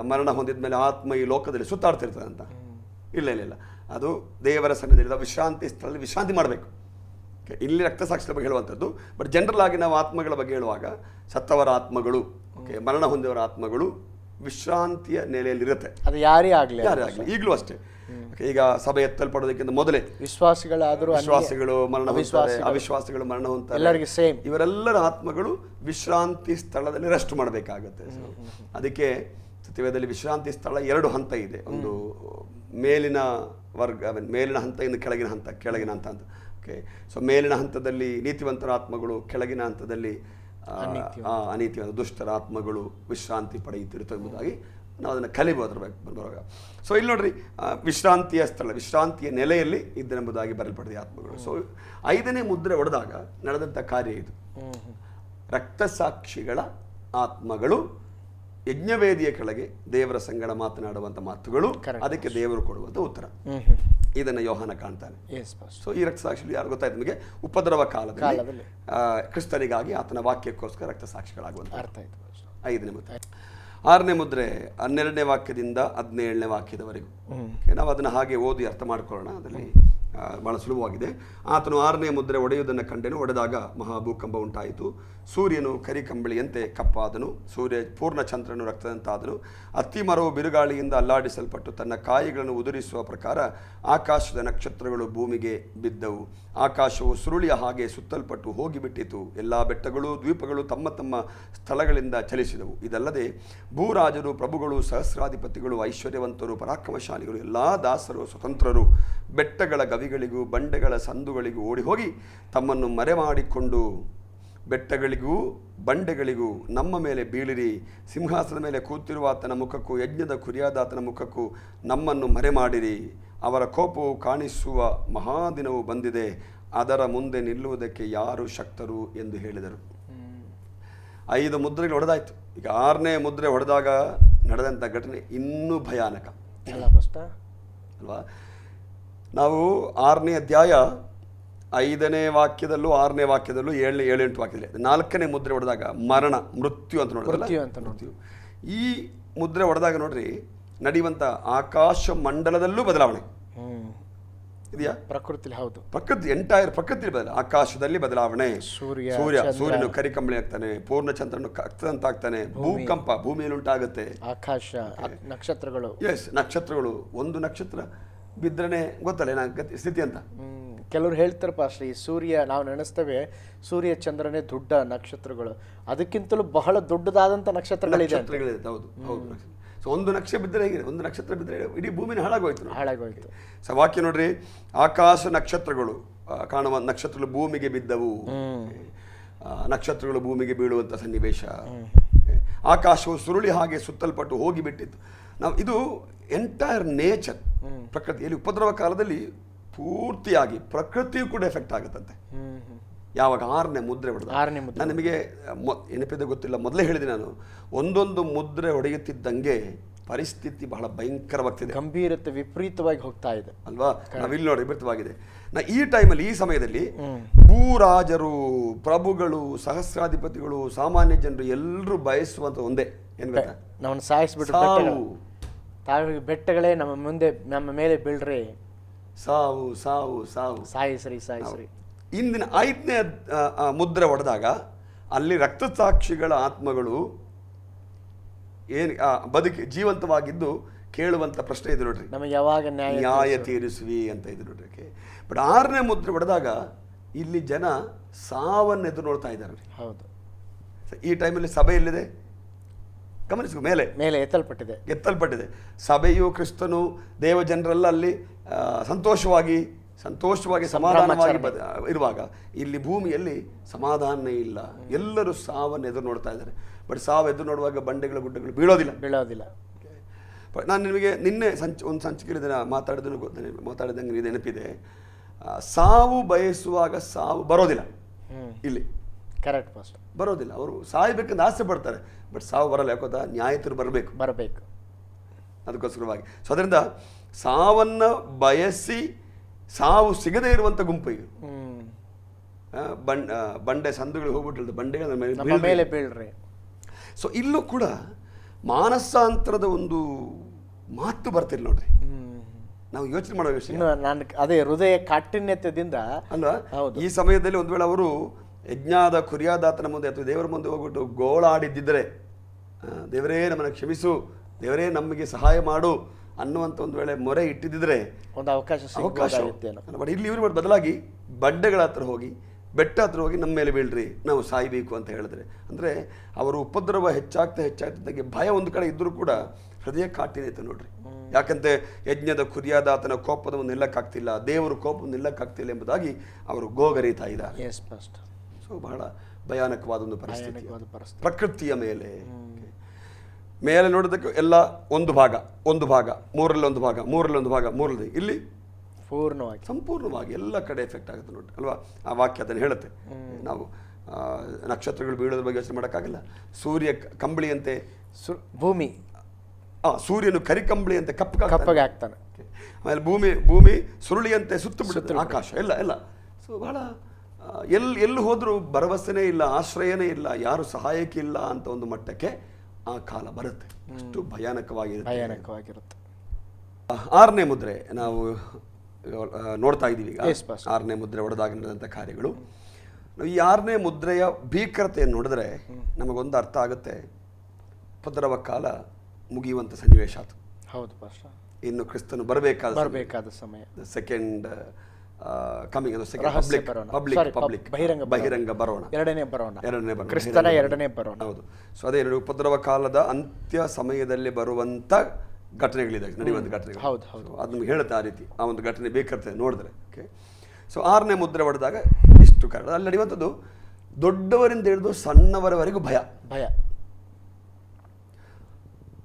ಮರಣ ಹೊಂದಿದ ಮೇಲೆ ಆತ್ಮ ಈ ಲೋಕದಲ್ಲಿ ಸುತ್ತಾಡ್ತಿರ್ತದೆ ಅಂತ. ಇಲ್ಲ ಇಲ್ಲ ಇಲ್ಲ. ಅದು ದೇವರ ಸನ್ನಿಧಿಯಲ್ಲಿ ವಿಶ್ರಾಂತಿ ಸ್ಥಳದಲ್ಲಿ ವಿಶ್ರಾಂತಿ ಮಾಡಬೇಕು. ಇಲ್ಲಿ ರಕ್ತಸಾಕ್ಷಿಗಳ ಬಗ್ಗೆ ಹೇಳುವಂಥದ್ದು. ಬಟ್ ಜನರಲ್ ಆಗಿ ನಾವು ಆತ್ಮಗಳ ಬಗ್ಗೆ ಹೇಳುವಾಗ ಸತ್ತವರ ಆತ್ಮಗಳು ಓಕೆ ಮರಣ ಹೊಂದಿದವರ ಆತ್ಮಗಳು ವಿಶ್ರಾಂತಿಯ ನೆಲೆಯಲ್ಲಿರುತ್ತೆ. ಅದು ಯಾರೇ ಆಗಲಿ ಯಾರೇ ಆಗಲಿ ಈಗಲೂ ಅಷ್ಟೇ. ಈಗ ಸಭೆ ಎತ್ತಲ್ಪಡೋದಕ್ಕಿಂತ ಮೊದಲೇ ವಿಶ್ವಾಸಿಗಳಾದರೂ ವಿಶ್ವಾಸಿಗಳು ಮರಣ ಅವಿಶ್ವಾಸಿಗಳು. ಮರಣ ಹೊಂತ ಎಲ್ಲರಿಗೂ ಸೇಮ್. ಇವರೆಲ್ಲರ ಆತ್ಮಗಳು ವಿಶ್ರಾಂತಿ ಸ್ಥಳದಲ್ಲಿ ರೆಸ್ಟ್ ಮಾಡಬೇಕಾಗತ್ತೆ. ಅದಕ್ಕೆ ಸತ್ಯವೇದದಲ್ಲಿ ವಿಶ್ರಾಂತಿ ಸ್ಥಳ ಎರಡು ಹಂತ ಇದೆ. ಒಂದು ಮೇಲಿನ ವರ್ಗ ಮೇಲಿನ ಹಂತ ಇನ್ನು ಕೆಳಗಿನ ಹಂತ ಕೆಳಗಿನ ಹಂತ ಅಂತ. ಓಕೆ ಸೊ ಮೇಲಿನ ಹಂತದಲ್ಲಿ ನೀತಿವಂತರ ಆತ್ಮಗಳು ಕೆಳಗಿನ ಹಂತದಲ್ಲಿ ಆ, ದುಷ್ಟರ ಆತ್ಮಗಳು ವಿಶ್ರಾಂತಿ ಪಡೆಯುತ್ತಿರುತ್ತೆ ಎಂಬುದಾಗಿ ನಾವು ಅದನ್ನು ಕಲಿಬೋದು ಅದ್ರ ಬಗ್ಗೆ ಬರುವಾಗ ಸೊ ಇಲ್ಲಿ ನೋಡ್ರಿ ವಿಶ್ರಾಂತಿಯ ಸ್ಥಳ ವಿಶ್ರಾಂತಿಯ ನೆಲೆಯಲ್ಲಿ ಇದ್ದನೆಂಬುದಾಗಿ ಬರೆಯಲ್ಪಡಿದೆ ಆತ್ಮಗಳು. ಸೊ ಐದನೇ ಮುದ್ರೆ ಒಡೆದಾಗ ನಡೆದಂಥ ಕಾರ್ಯ ಇದು. ರಕ್ತ ಸಾಕ್ಷಿಗಳ ರಕ್ತಸಾಕ್ಷಿಗಳ ಆತ್ಮಗಳು ಯಜ್ಞವೇದಿಯ ಕೆಳಗೆ ದೇವರ ಸಂಗಡ ಮಾತನಾಡುವಂಥ ಮಾತುಗಳು ಅದಕ್ಕೆ ದೇವರು ಕೊಡುವಂಥ ಉತ್ತರ. ಇದನ್ನು ಯೋಹಾನ ಕಾಣ್ತಾನೆ. ಸೊ ಈ ರಕ್ತ ಸಾಕ್ಷಿ ಯಾರು ಗೊತ್ತಾಯ್ತು ನಿಮಗೆ? ಉಪದ್ರವ ಕಾಲದಲ್ಲಿ ಕ್ರಿಸ್ತನಿಗಾಗಿ ಆತನ ವಾಕ್ಯಕ್ಕೋಸ್ಕರ ರಕ್ತಸಾಕ್ಷಿಗಳಾಗುವಂಥ ಅರ್ಥ ಆಯ್ತು ಐದನೇ ಮುದ್ರೆ. ಆರನೇ ಮುದ್ರೆ ಹನ್ನೆರಡನೇ ವಾಕ್ಯದಿಂದ ಹದಿನೇಳನೇ ವಾಕ್ಯದವರೆಗೂ. ನಾವು ಅದನ್ನು ಹಾಗೆ ಓದಿ ಅರ್ಥ ಮಾಡ್ಕೊಳ್ಳೋಣ. ಅದರಲ್ಲಿ ಬಹಳ ಸುಲಭವಾಗಿದೆ. ಆತನು ಆರನೇ ಮುದ್ರೆ ಒಡೆಯುವುದನ್ನು ಕಂಡೆನು ಒಡೆದಾಗ ಮಹಾಭೂಕಂಪ ಉಂಟಾಯಿತು. ಸೂರ್ಯನು ಕರಿಕಂಬಳಿಯಂತೆ ಕಪ್ಪಾದನು. ಸೂರ್ಯ ಪೂರ್ಣ ಚಂದ್ರನು ರಕ್ತದಂತಾದನು. ಅತ್ತಿ ಮರವು ಬಿರುಗಾಳಿಯಿಂದ ಅಲ್ಲಾಡಿಸಲ್ಪಟ್ಟು ತನ್ನ ಕಾಯಿಗಳನ್ನು ಉದುರಿಸುವ ಪ್ರಕಾರ ಆಕಾಶದ ನಕ್ಷತ್ರಗಳು ಭೂಮಿಗೆ ಬಿದ್ದವು. ಆಕಾಶವು ಸುರುಳಿಯ ಹಾಗೆ ಸುತ್ತಲ್ಪಟ್ಟು ಹೋಗಿಬಿಟ್ಟಿತು. ಎಲ್ಲ ಬೆಟ್ಟಗಳು, ದ್ವೀಪಗಳು ತಮ್ಮ ತಮ್ಮ ಸ್ಥಳಗಳಿಂದ ಚಲಿಸಿದವು. ಇದಲ್ಲದೆ ಭೂರಾಜರು, ಪ್ರಭುಗಳು, ಸಹಸ್ರಾಧಿಪತಿಗಳು, ಐಶ್ವರ್ಯವಂತರು, ಪರಾಕ್ರಮಶಾಲಿಗಳು, ಎಲ್ಲ ದಾಸರು, ಸ್ವತಂತ್ರರು ಬೆಟ್ಟಗಳ ಗವಿಗಳಿಗೂ ಬಂಡೆಗಳ ಸಂದುಗಳಿಗೂ ಓಡಿ ಹೋಗಿ ತಮ್ಮನ್ನು ಮರೆ ಮಾಡಿಕೊಂಡು ಬೆಟ್ಟಗಳಿಗೂ ಬಂಡೆಗಳಿಗೂ ನಮ್ಮ ಮೇಲೆ ಬೀಳಿರಿ. ಸಿಂಹಾಸನದ ಮೇಲೆ ಕೂತಿರುವ ಆತನ ಮುಖಕ್ಕೂ ಯಜ್ಞದ ಕುರಿಯಾದ ಆತನ ಮುಖಕ್ಕೂ ನಮ್ಮನ್ನು ಮರೆ ಮಾಡಿರಿ ಅವರ ಕೋಪವು ಕಾಣಿಸುವ ಮಹಾದಿನವು ಬಂದಿದೆ. ಅದರ ಮುಂದೆ ನಿಲ್ಲುವುದಕ್ಕೆ ಯಾರು ಶಕ್ತರು ಎಂದು ಹೇಳಿದರು. ಐದು ಮುದ್ರೆಗಳು ಹೊಡೆದಾಯ್ತು ಈಗ ಆರನೇ ಮುದ್ರೆ ಹೊಡೆದಾಗ ನಡೆದಂಥ ಘಟನೆ ಇನ್ನೂ ಭಯಾನಕ. ಅಲ್ವಾ? ನಾವು ಆರನೇ ಅಧ್ಯಾಯ ಐದನೇ ವಾಕ್ಯದಲ್ಲೂ ಆರನೇ ವಾಕ್ಯದಲ್ಲೂ ಏಳನೇ ಏಳೆಂಟು ವಾಕ್ಯದಲ್ಲಿ ನಾಲ್ಕನೇ ಮುದ್ರೆ ಹೊಡೆದಾಗ ಮರಣ ಮೃತ್ಯು ಅಂತ ನೋಡಿದ್ರೆ ಮೃತ್ಯು ಅಂತ ನೋಡ್ತೀವಿ ಈ ಮುದ್ರೆ ಹೊಡೆದಾಗ ನೋಡ್ರಿ ನಡೆಯುವಂಥ ಆಕಾಶ ಮಂಡಲದಲ್ಲೂ ಬದಲಾವಣೆ. ಇದೆಯಾ? ಪ್ರಕೃತಿ ಹೌದು. ಪ್ರಕೃತಿ ಎಂಟೈರ್ ಪ್ರಕೃತಿ ಬದಲ ಆಕಾಶದಲ್ಲಿ ಬದಲಾವಣೆ. ಸೂರ್ಯ, ಸೂರ್ಯ. ಸೂರ್ಯನು ಕರಿಕಂಬಳಿ ಆಗ್ತಾನೆ ಪೂರ್ಣ ಚಂದ್ರನು ಆಗ್ತಾನೆ ಭೂಕಂಪ ಭೂಮಿಯಲ್ಲಿ ಉಂಟಾಗುತ್ತೆ. ಆಕಾಶ ನಕ್ಷತ್ರಗಳು. ಎಸ್ ನಕ್ಷತ್ರಗಳು. ಒಂದು ನಕ್ಷತ್ರ ಬಿದ್ರನೆ ಗೊತ್ತಲ್ಲ ಏನಾಗತ್ತೆ ಗತಿ- ಸ್ಥಿತಿ ಅಂತ? ಕೆಲವ್ರು ಹೇಳ್ತಾರೆ ಶ್ರೀ ಸೂರ್ಯ ನಾವು ನೆನೆಸ್ತೇವೆ ಸೂರ್ಯ ಚಂದ್ರನೇ ದೊಡ್ಡ ನಕ್ಷತ್ರಗಳು. ಅದಕ್ಕಿಂತಲೂ ಬಹಳ ದೊಡ್ಡದಾದಂಥ ನಕ್ಷತ್ರಗಳಿದೆ ಹೌದು ಹೌದು ಸೊ ಒಂದು ನಕ್ಷತ್ರ ಬಿದ್ದರೆ ಹೇಗಿದೆ? ಒಂದು ನಕ್ಷತ್ರ ಬಿದ್ದರೆ ಇಡೀ ಭೂಮಿನ ಹಾಳಾಗೋಯ್ತು. ಹಾಳಾಗೋಯ್ತು. ಸೊ ವಾಕ್ಯ ನೋಡ್ರಿ ಆಕಾಶ ನಕ್ಷತ್ರಗಳು ಕಾಣುವ ನಕ್ಷತ್ರಗಳು ಭೂಮಿಗೆ ಬಿದ್ದವು. ನಕ್ಷತ್ರಗಳು ಭೂಮಿಗೆ ಬೀಳುವಂಥ ಸನ್ನಿವೇಶ. ಆಕಾಶವು ಸುರುಳಿ ಹಾಗೆ ಸುತ್ತಲ್ಪಟ್ಟು ಹೋಗಿಬಿಟ್ಟಿತ್ತು. ನಾವು ಇದು ಎಂಟೈರ್ ನೇಚರ್ ಪ್ರಕೃತಿಯಲ್ಲಿ ಉಪದ್ರವ ಕಾಲದಲ್ಲಿ ಪೂರ್ತಿಯಾಗಿ ಪ್ರಕೃತಿಯು ಕೂಡ ಎಫೆಕ್ಟ್ ಆಗುತ್ತಂತೆ. ಯಾವಾಗ ಆರನೇ ಮುದ್ರೆ ಹೊಡೆದ? ಆರನೇ ಮುದ್ರೆ. ನಾನು ನಿಮಗೆ ನೆನಪಿದೆ ಗೊತ್ತಿಲ್ಲ ಮೊದಲೇ ಹೇಳಿದೆ ನಾನು. ಒಂದೊಂದು ಮುದ್ರೆ ಹೊಡೆಯುತ್ತಿದ್ದಂಗೆ ಪರಿಸ್ಥಿತಿ ಬಹಳ ಭಯಂಕರವಾಗ್ತಿದೆ. ಗಂಭೀರತೆ ವಿಪರೀತವಾಗಿ ಹೋಗ್ತಾ ಇದೆ. ಅಲ್ವಾ? ನಾವಿಲ್ಲಿ ನೋಡಿ ವಿಪರೀತವಾಗಿದೆ. ನಾ ಈ ಟೈಮಲ್ಲಿ ಈ ಸಮಯದಲ್ಲಿ ಭೂರಾಜರು ಪ್ರಭುಗಳು ಸಹಸ್ರಾಧಿಪತಿಗಳು ಸಾಮಾನ್ಯ ಜನರು ಎಲ್ಲರೂ ಬಯಸುವಂತ ಒಂದೇ ಏನ್ ಗೊತ್ತಾ? ನಮ್ಮನ್ನು ತಾವು ಬೆಟ್ಟಗಳೇ ನಮ್ಮ ಮುಂದೆ ನಮ್ಮ ಮೇಲೆ ಬೀಳ್ರಿ. ಸಾವು ಸಾವು ಸಾವು. ಸಾಯಿಸ್ರಿ ಸಾಯಿಸ್ರಿ ಇಂದಿನ ಐದನೇ ಮುದ್ರೆ ಹೊಡೆದಾಗ ಅಲ್ಲಿ ರಕ್ತಸಾಕ್ಷಿಗಳ ಆತ್ಮಗಳು ಏನು ಬದುಕಿ ಜೀವಂತವಾಗಿದ್ದು ಕೇಳುವಂಥ ಪ್ರಶ್ನೆ ಇದೆ ನೋಡ್ರಿ. ನಮಗೆ ಯಾವಾಗ ನ್ಯಾಯ ನ್ಯಾಯ ತೀರಿಸುವಿ ಅಂತ ಇದೆ ನೋಡ್ರಿ ಬಟ್ ಆರನೇ ಮುದ್ರೆ ಹೊಡೆದಾಗ ಇಲ್ಲಿ ಜನ ಸಾವನ್ನು ಎದುರು ನೋಡ್ತಾ ಇದ್ದಾರೆ. ಹೌದು. ಈ ಟೈಮಲ್ಲಿ ಸಭೆ ಎಲ್ಲಿದೆ? ಗಮನಿಸು ಮೇಲೆ. ಮೇಲೆ ಎತ್ತಲ್ಪಟ್ಟಿದೆ. ಎತ್ತಲ್ಪಟ್ಟಿದೆ. ಸಭೆಯು ಕ್ರಿಸ್ತನು ದೇವ ಜನರೆಲ್ಲ ಅಲ್ಲಿ ಸಂತೋಷವಾಗಿ ಸಂತೋಷವಾಗಿ ಸಮಾಧಾನವಾಗಿ ಇರುವಾಗ ಇಲ್ಲಿ ಭೂಮಿಯಲ್ಲಿ ಸಮಾಧಾನ ಇಲ್ಲ. ಎಲ್ಲರೂ ಸಾವನ್ನು ಎದುರು ನೋಡ್ತಾ ಇದ್ದಾರೆ. ಬಟ್ ಸಾವು ಎದುರು ನೋಡುವಾಗ ಬಂಡೆಗಳ ಗುಡ್ಡಗಳು ಬೀಳೋದಿಲ್ಲ. ಬೀಳೋದಿಲ್ಲ. ನಾನು ನಿಮಗೆ ನಿನ್ನೆ ಸಂಚ್ ಒಂದು ಸಂಚಿಕೆಯಲ್ಲಿ ದಿನ ಮಾತಾಡಿದ ಮಾತಾಡಿದಂಗೆ ನೆನಪಿದೆ. ಸಾವು ಬಯಸುವಾಗ ಸಾವು ಬರೋದಿಲ್ಲ. ಇಲ್ಲಿ. ಕರೆಕ್ಟ್ ಫಸ್ಟ್ ಬರೋದಿಲ್ಲ. ಅವರು ಸಾಯ್ಬೇಕಂತ ಆಸೆ ಪಡ್ತಾರೆ. ಬಟ್ ಸಾವು ಬರಲ್ಲ ಯಾಕೋದ ನ್ಯಾಯತರು ಬರಬೇಕು. ಬರಬೇಕು. ಅದಕ್ಕೋಸ್ಕರವಾಗಿ. ಸೊ ಅದರಿಂದ ಸಾವನ್ನು ಬಯಸಿ ಸಾವು ಸಿಗದೇ ಇರುವಂಥ ಗುಂಪು ಇದು. ಹ್ಮ್. ಬಂಡ್ ಬಂಡೆ ಸಂದುಗಳು ಹೋಗ್ಬಿಟ್ಟಿರೋದು ಬಂಡೆಗಳ ಮೇಲೆ ಬೀಳ್ರಿ. ಸೊ ಇಲ್ಲೂ ಕೂಡ ಮಾನಸಾಂತರದ ಒಂದು ಮಾತು ಬರ್ತಿಲ್ಲ ನೋಡ್ರಿ. ನಾವು ಯೋಚನೆ ಮಾಡೋ ವಿಷಯ. ನಾನು ಅದೇ ಹೃದಯ ಕಾಠಿಣ್ಯತೆಯಿಂದ ಅಲ್ವಾ. ಈ ಸಮಯದಲ್ಲಿ ಒಂದು ವೇಳೆ ಅವರು ಯಜ್ಞಾದ ಕುರಿಯಾದಾತನ ಮುಂದೆ ಅಥವಾ ದೇವರ ಮುಂದೆ ಹೋಗ್ಬಿಟ್ಟು ಗೋಳಾಡಿದ್ದಿದ್ರೆ ದೇವರೇ ನಮ್ಮನ್ನು ಕ್ಷಮಿಸು ದೇವರೇ ನಮಗೆ ಸಹಾಯ ಮಾಡು ಅನ್ನುವಂಥ ಒಂದು ವೇಳೆ ಮೊರೆ ಇಟ್ಟಿದ್ದರೆ ಒಂದು ಅವಕಾಶ ಅವಕಾಶ. ಬಟ್ ಇಲ್ಲಿ ಇವರು ಬದಲಾಗಿ ಬಂಡೆಗಳ ಹತ್ರ ಹೋಗಿ ಬೆಟ್ಟ ಹತ್ರ ಹೋಗಿ ನಮ್ಮ ಮೇಲೆ ಬೀಳ್ರಿ ನಾವು ಸಾಯ್ಬೇಕು ಅಂತ ಹೇಳಿದ್ರೆ. ಅಂದರೆ ಅವರು ಉಪದ್ರವ ಹೆಚ್ಚಾಗ್ತಾ ಹೆಚ್ಚಾಗ್ತಿದ್ದಂಗೆ ಭಯ ಒಂದು ಕಡೆ ಇದ್ದರೂ ಕೂಡ ಹೃದಯ ಕಾಟಿನೈತೆ ನೋಡ್ರಿ. ಯಾಕಂತೆ ಯಜ್ಞದ ಕುರಿಯಾದ ಆತನ ಕೋಪದ ನಿಲ್ಲಕ್ಕಾಗ್ತಿಲ್ಲ ದೇವರ ಕೋಪ ನಿಲ್ಲಕ್ಕಾಗ್ತಿಲ್ಲ ಎಂಬುದಾಗಿ ಅವರು ಗೋಗರೀತಾ ಇದ್ದಾರೆ. ಸೊ ಬಹಳ ಭಯಾನಕವಾದ ಒಂದು ಪರಿಸ್ಥಿತಿ. ಪ್ರಕೃತಿಯ ಮೇಲೆ. ಮೇಲೆ ನೋಡೋದಕ್ಕೆ ಎಲ್ಲ ಒಂದು ಭಾಗ ಒಂದು ಭಾಗ ಮೂರಲ್ಲಿ ಒಂದು ಭಾಗ ಮೂರಲ್ಲಿ ಒಂದು ಭಾಗ ಮೂರಲ್ಲಿ ಇಲ್ಲಿ ಪೂರ್ಣವಾಗಿ. ಸಂಪೂರ್ಣವಾಗಿ ಎಲ್ಲ ಕಡೆ ಎಫೆಕ್ಟ್ ಆಗುತ್ತೆ ನೋಡಿ ಅಲ್ವಾ? ಆ ವಾಕ್ಯ ಅದನ್ನು ಹೇಳುತ್ತೆ. ನಾವು ನಕ್ಷತ್ರಗಳು ಬೀಳೋದ್ರ ಬಗ್ಗೆ ಯೋಚನೆ ಮಾಡೋಕ್ಕಾಗಲ್ಲ. ಸೂರ್ಯ ಕಂಬಳಿಯಂತೆ ಭೂಮಿ. ಆ ಸೂರ್ಯನು ಕರಿಕಂಬಳಿಯಂತೆ ಕಪ್ಪಗೆ ಕಪ್ಪಗೆ ಆಗ್ತಾನೆ ಆಮೇಲೆ ಭೂಮಿ ಭೂಮಿ ಸುರುಳಿಯಂತೆ ಸುತ್ತು ಬಿಡುತ್ತೆ ಆಕಾಶ ಎಲ್ಲ ಎಲ್ಲ. ಸೊ ಬಹಳ ಎಲ್ಲಿ ಎಲ್ಲಿ ಹೋದರೂ ಭರವಸೆನೇ ಇಲ್ಲ ಆಶ್ರಯನೇ ಇಲ್ಲ ಯಾರು ಸಹಾಯಕ್ಕೆ ಇಲ್ಲ ಅಂತ ಒಂದು ಮಟ್ಟಕ್ಕೆ ಆ ಕಾಲ ಬರುತ್ತೆ. ಅಷ್ಟು ಭಯಾನಕವಾಗಿರುತ್ತೆ. ಭಯಾನಕವಾಗಿರುತ್ತೆ. ಆರನೇ ಮುದ್ರೆ ನಾವು ನೋಡ್ತಾ ಇದ್ದೀವಿ ಈಗ. ಆರನೇ ಮುದ್ರೆ ಒಡೆದಾಗ ನಡೆದಂಥ ಕಾರ್ಯಗಳು. ನಾವು ಈ ಆರನೇ ಮುದ್ರೆಯ ಭೀಕರತೆಯನ್ನು ನೋಡಿದ್ರೆ ನಮಗೊಂದು ಅರ್ಥ ಆಗುತ್ತೆ. ಉಪದ್ರವ ಕಾಲ ಮುಗಿಯುವಂಥ ಸನ್ನಿವೇಶ ಅದು. ಹೌದು ಇನ್ನು ಕ್ರಿಸ್ತನು ಬರಬೇಕಾದ ಬರಬೇಕಾದ ಸಮಯ. ಸೆಕೆಂಡ್ ಕಮಿಂಗ್ ಅದು ಸೆಕೆಂಡ್ ಪಬ್ಲಿಕ್. ಪಬ್ಲಿಕ್ ಪಬ್ಲಿಕ್ ಬಹಿರಂಗ ಬಹಿರಂಗ ಬರೋಣ. ಎರಡನೇ ಬರೋಣ. ಎರಡನೇ ಬರೋಣ ಕ್ರಿಸ್ತನ ಎರಡನೇ ಬರೋಣ. ಹೌದು. ಸೊ ಅದೇ ಎರಡು ಉಪದ್ರವ ಕಾಲದ ಅಂತ್ಯ ಸಮಯದಲ್ಲಿ ಬರುವಂತ ಘಟನೆಗಳಿದೆ. ನಡೆಯುವಂಥ ಘಟನೆಗಳು. ಹೌದು, ಹೌದು. ಅದನ್ನು ಅದು ನಮ್ಗೆ ಹೇಳುತ್ತೆ ಆ ರೀತಿ. ಆ ಒಂದು ಘಟನೆ ಬೇಕಂತ ನೋಡಿದ್ರೆ. ಓಕೆ ಸೊ ಆರನೇ ಮುದ್ರೆ ಹೊಡೆದಾಗ ಇಷ್ಟು ಕಾರಣ. ಅಲ್ಲಿ ನಡೆಯುವಂಥದ್ದು ದೊಡ್ಡವರಿಂದ ಹಿಡಿದು ಸಣ್ಣವರವರೆಗೂ ಭಯ. ಭಯ.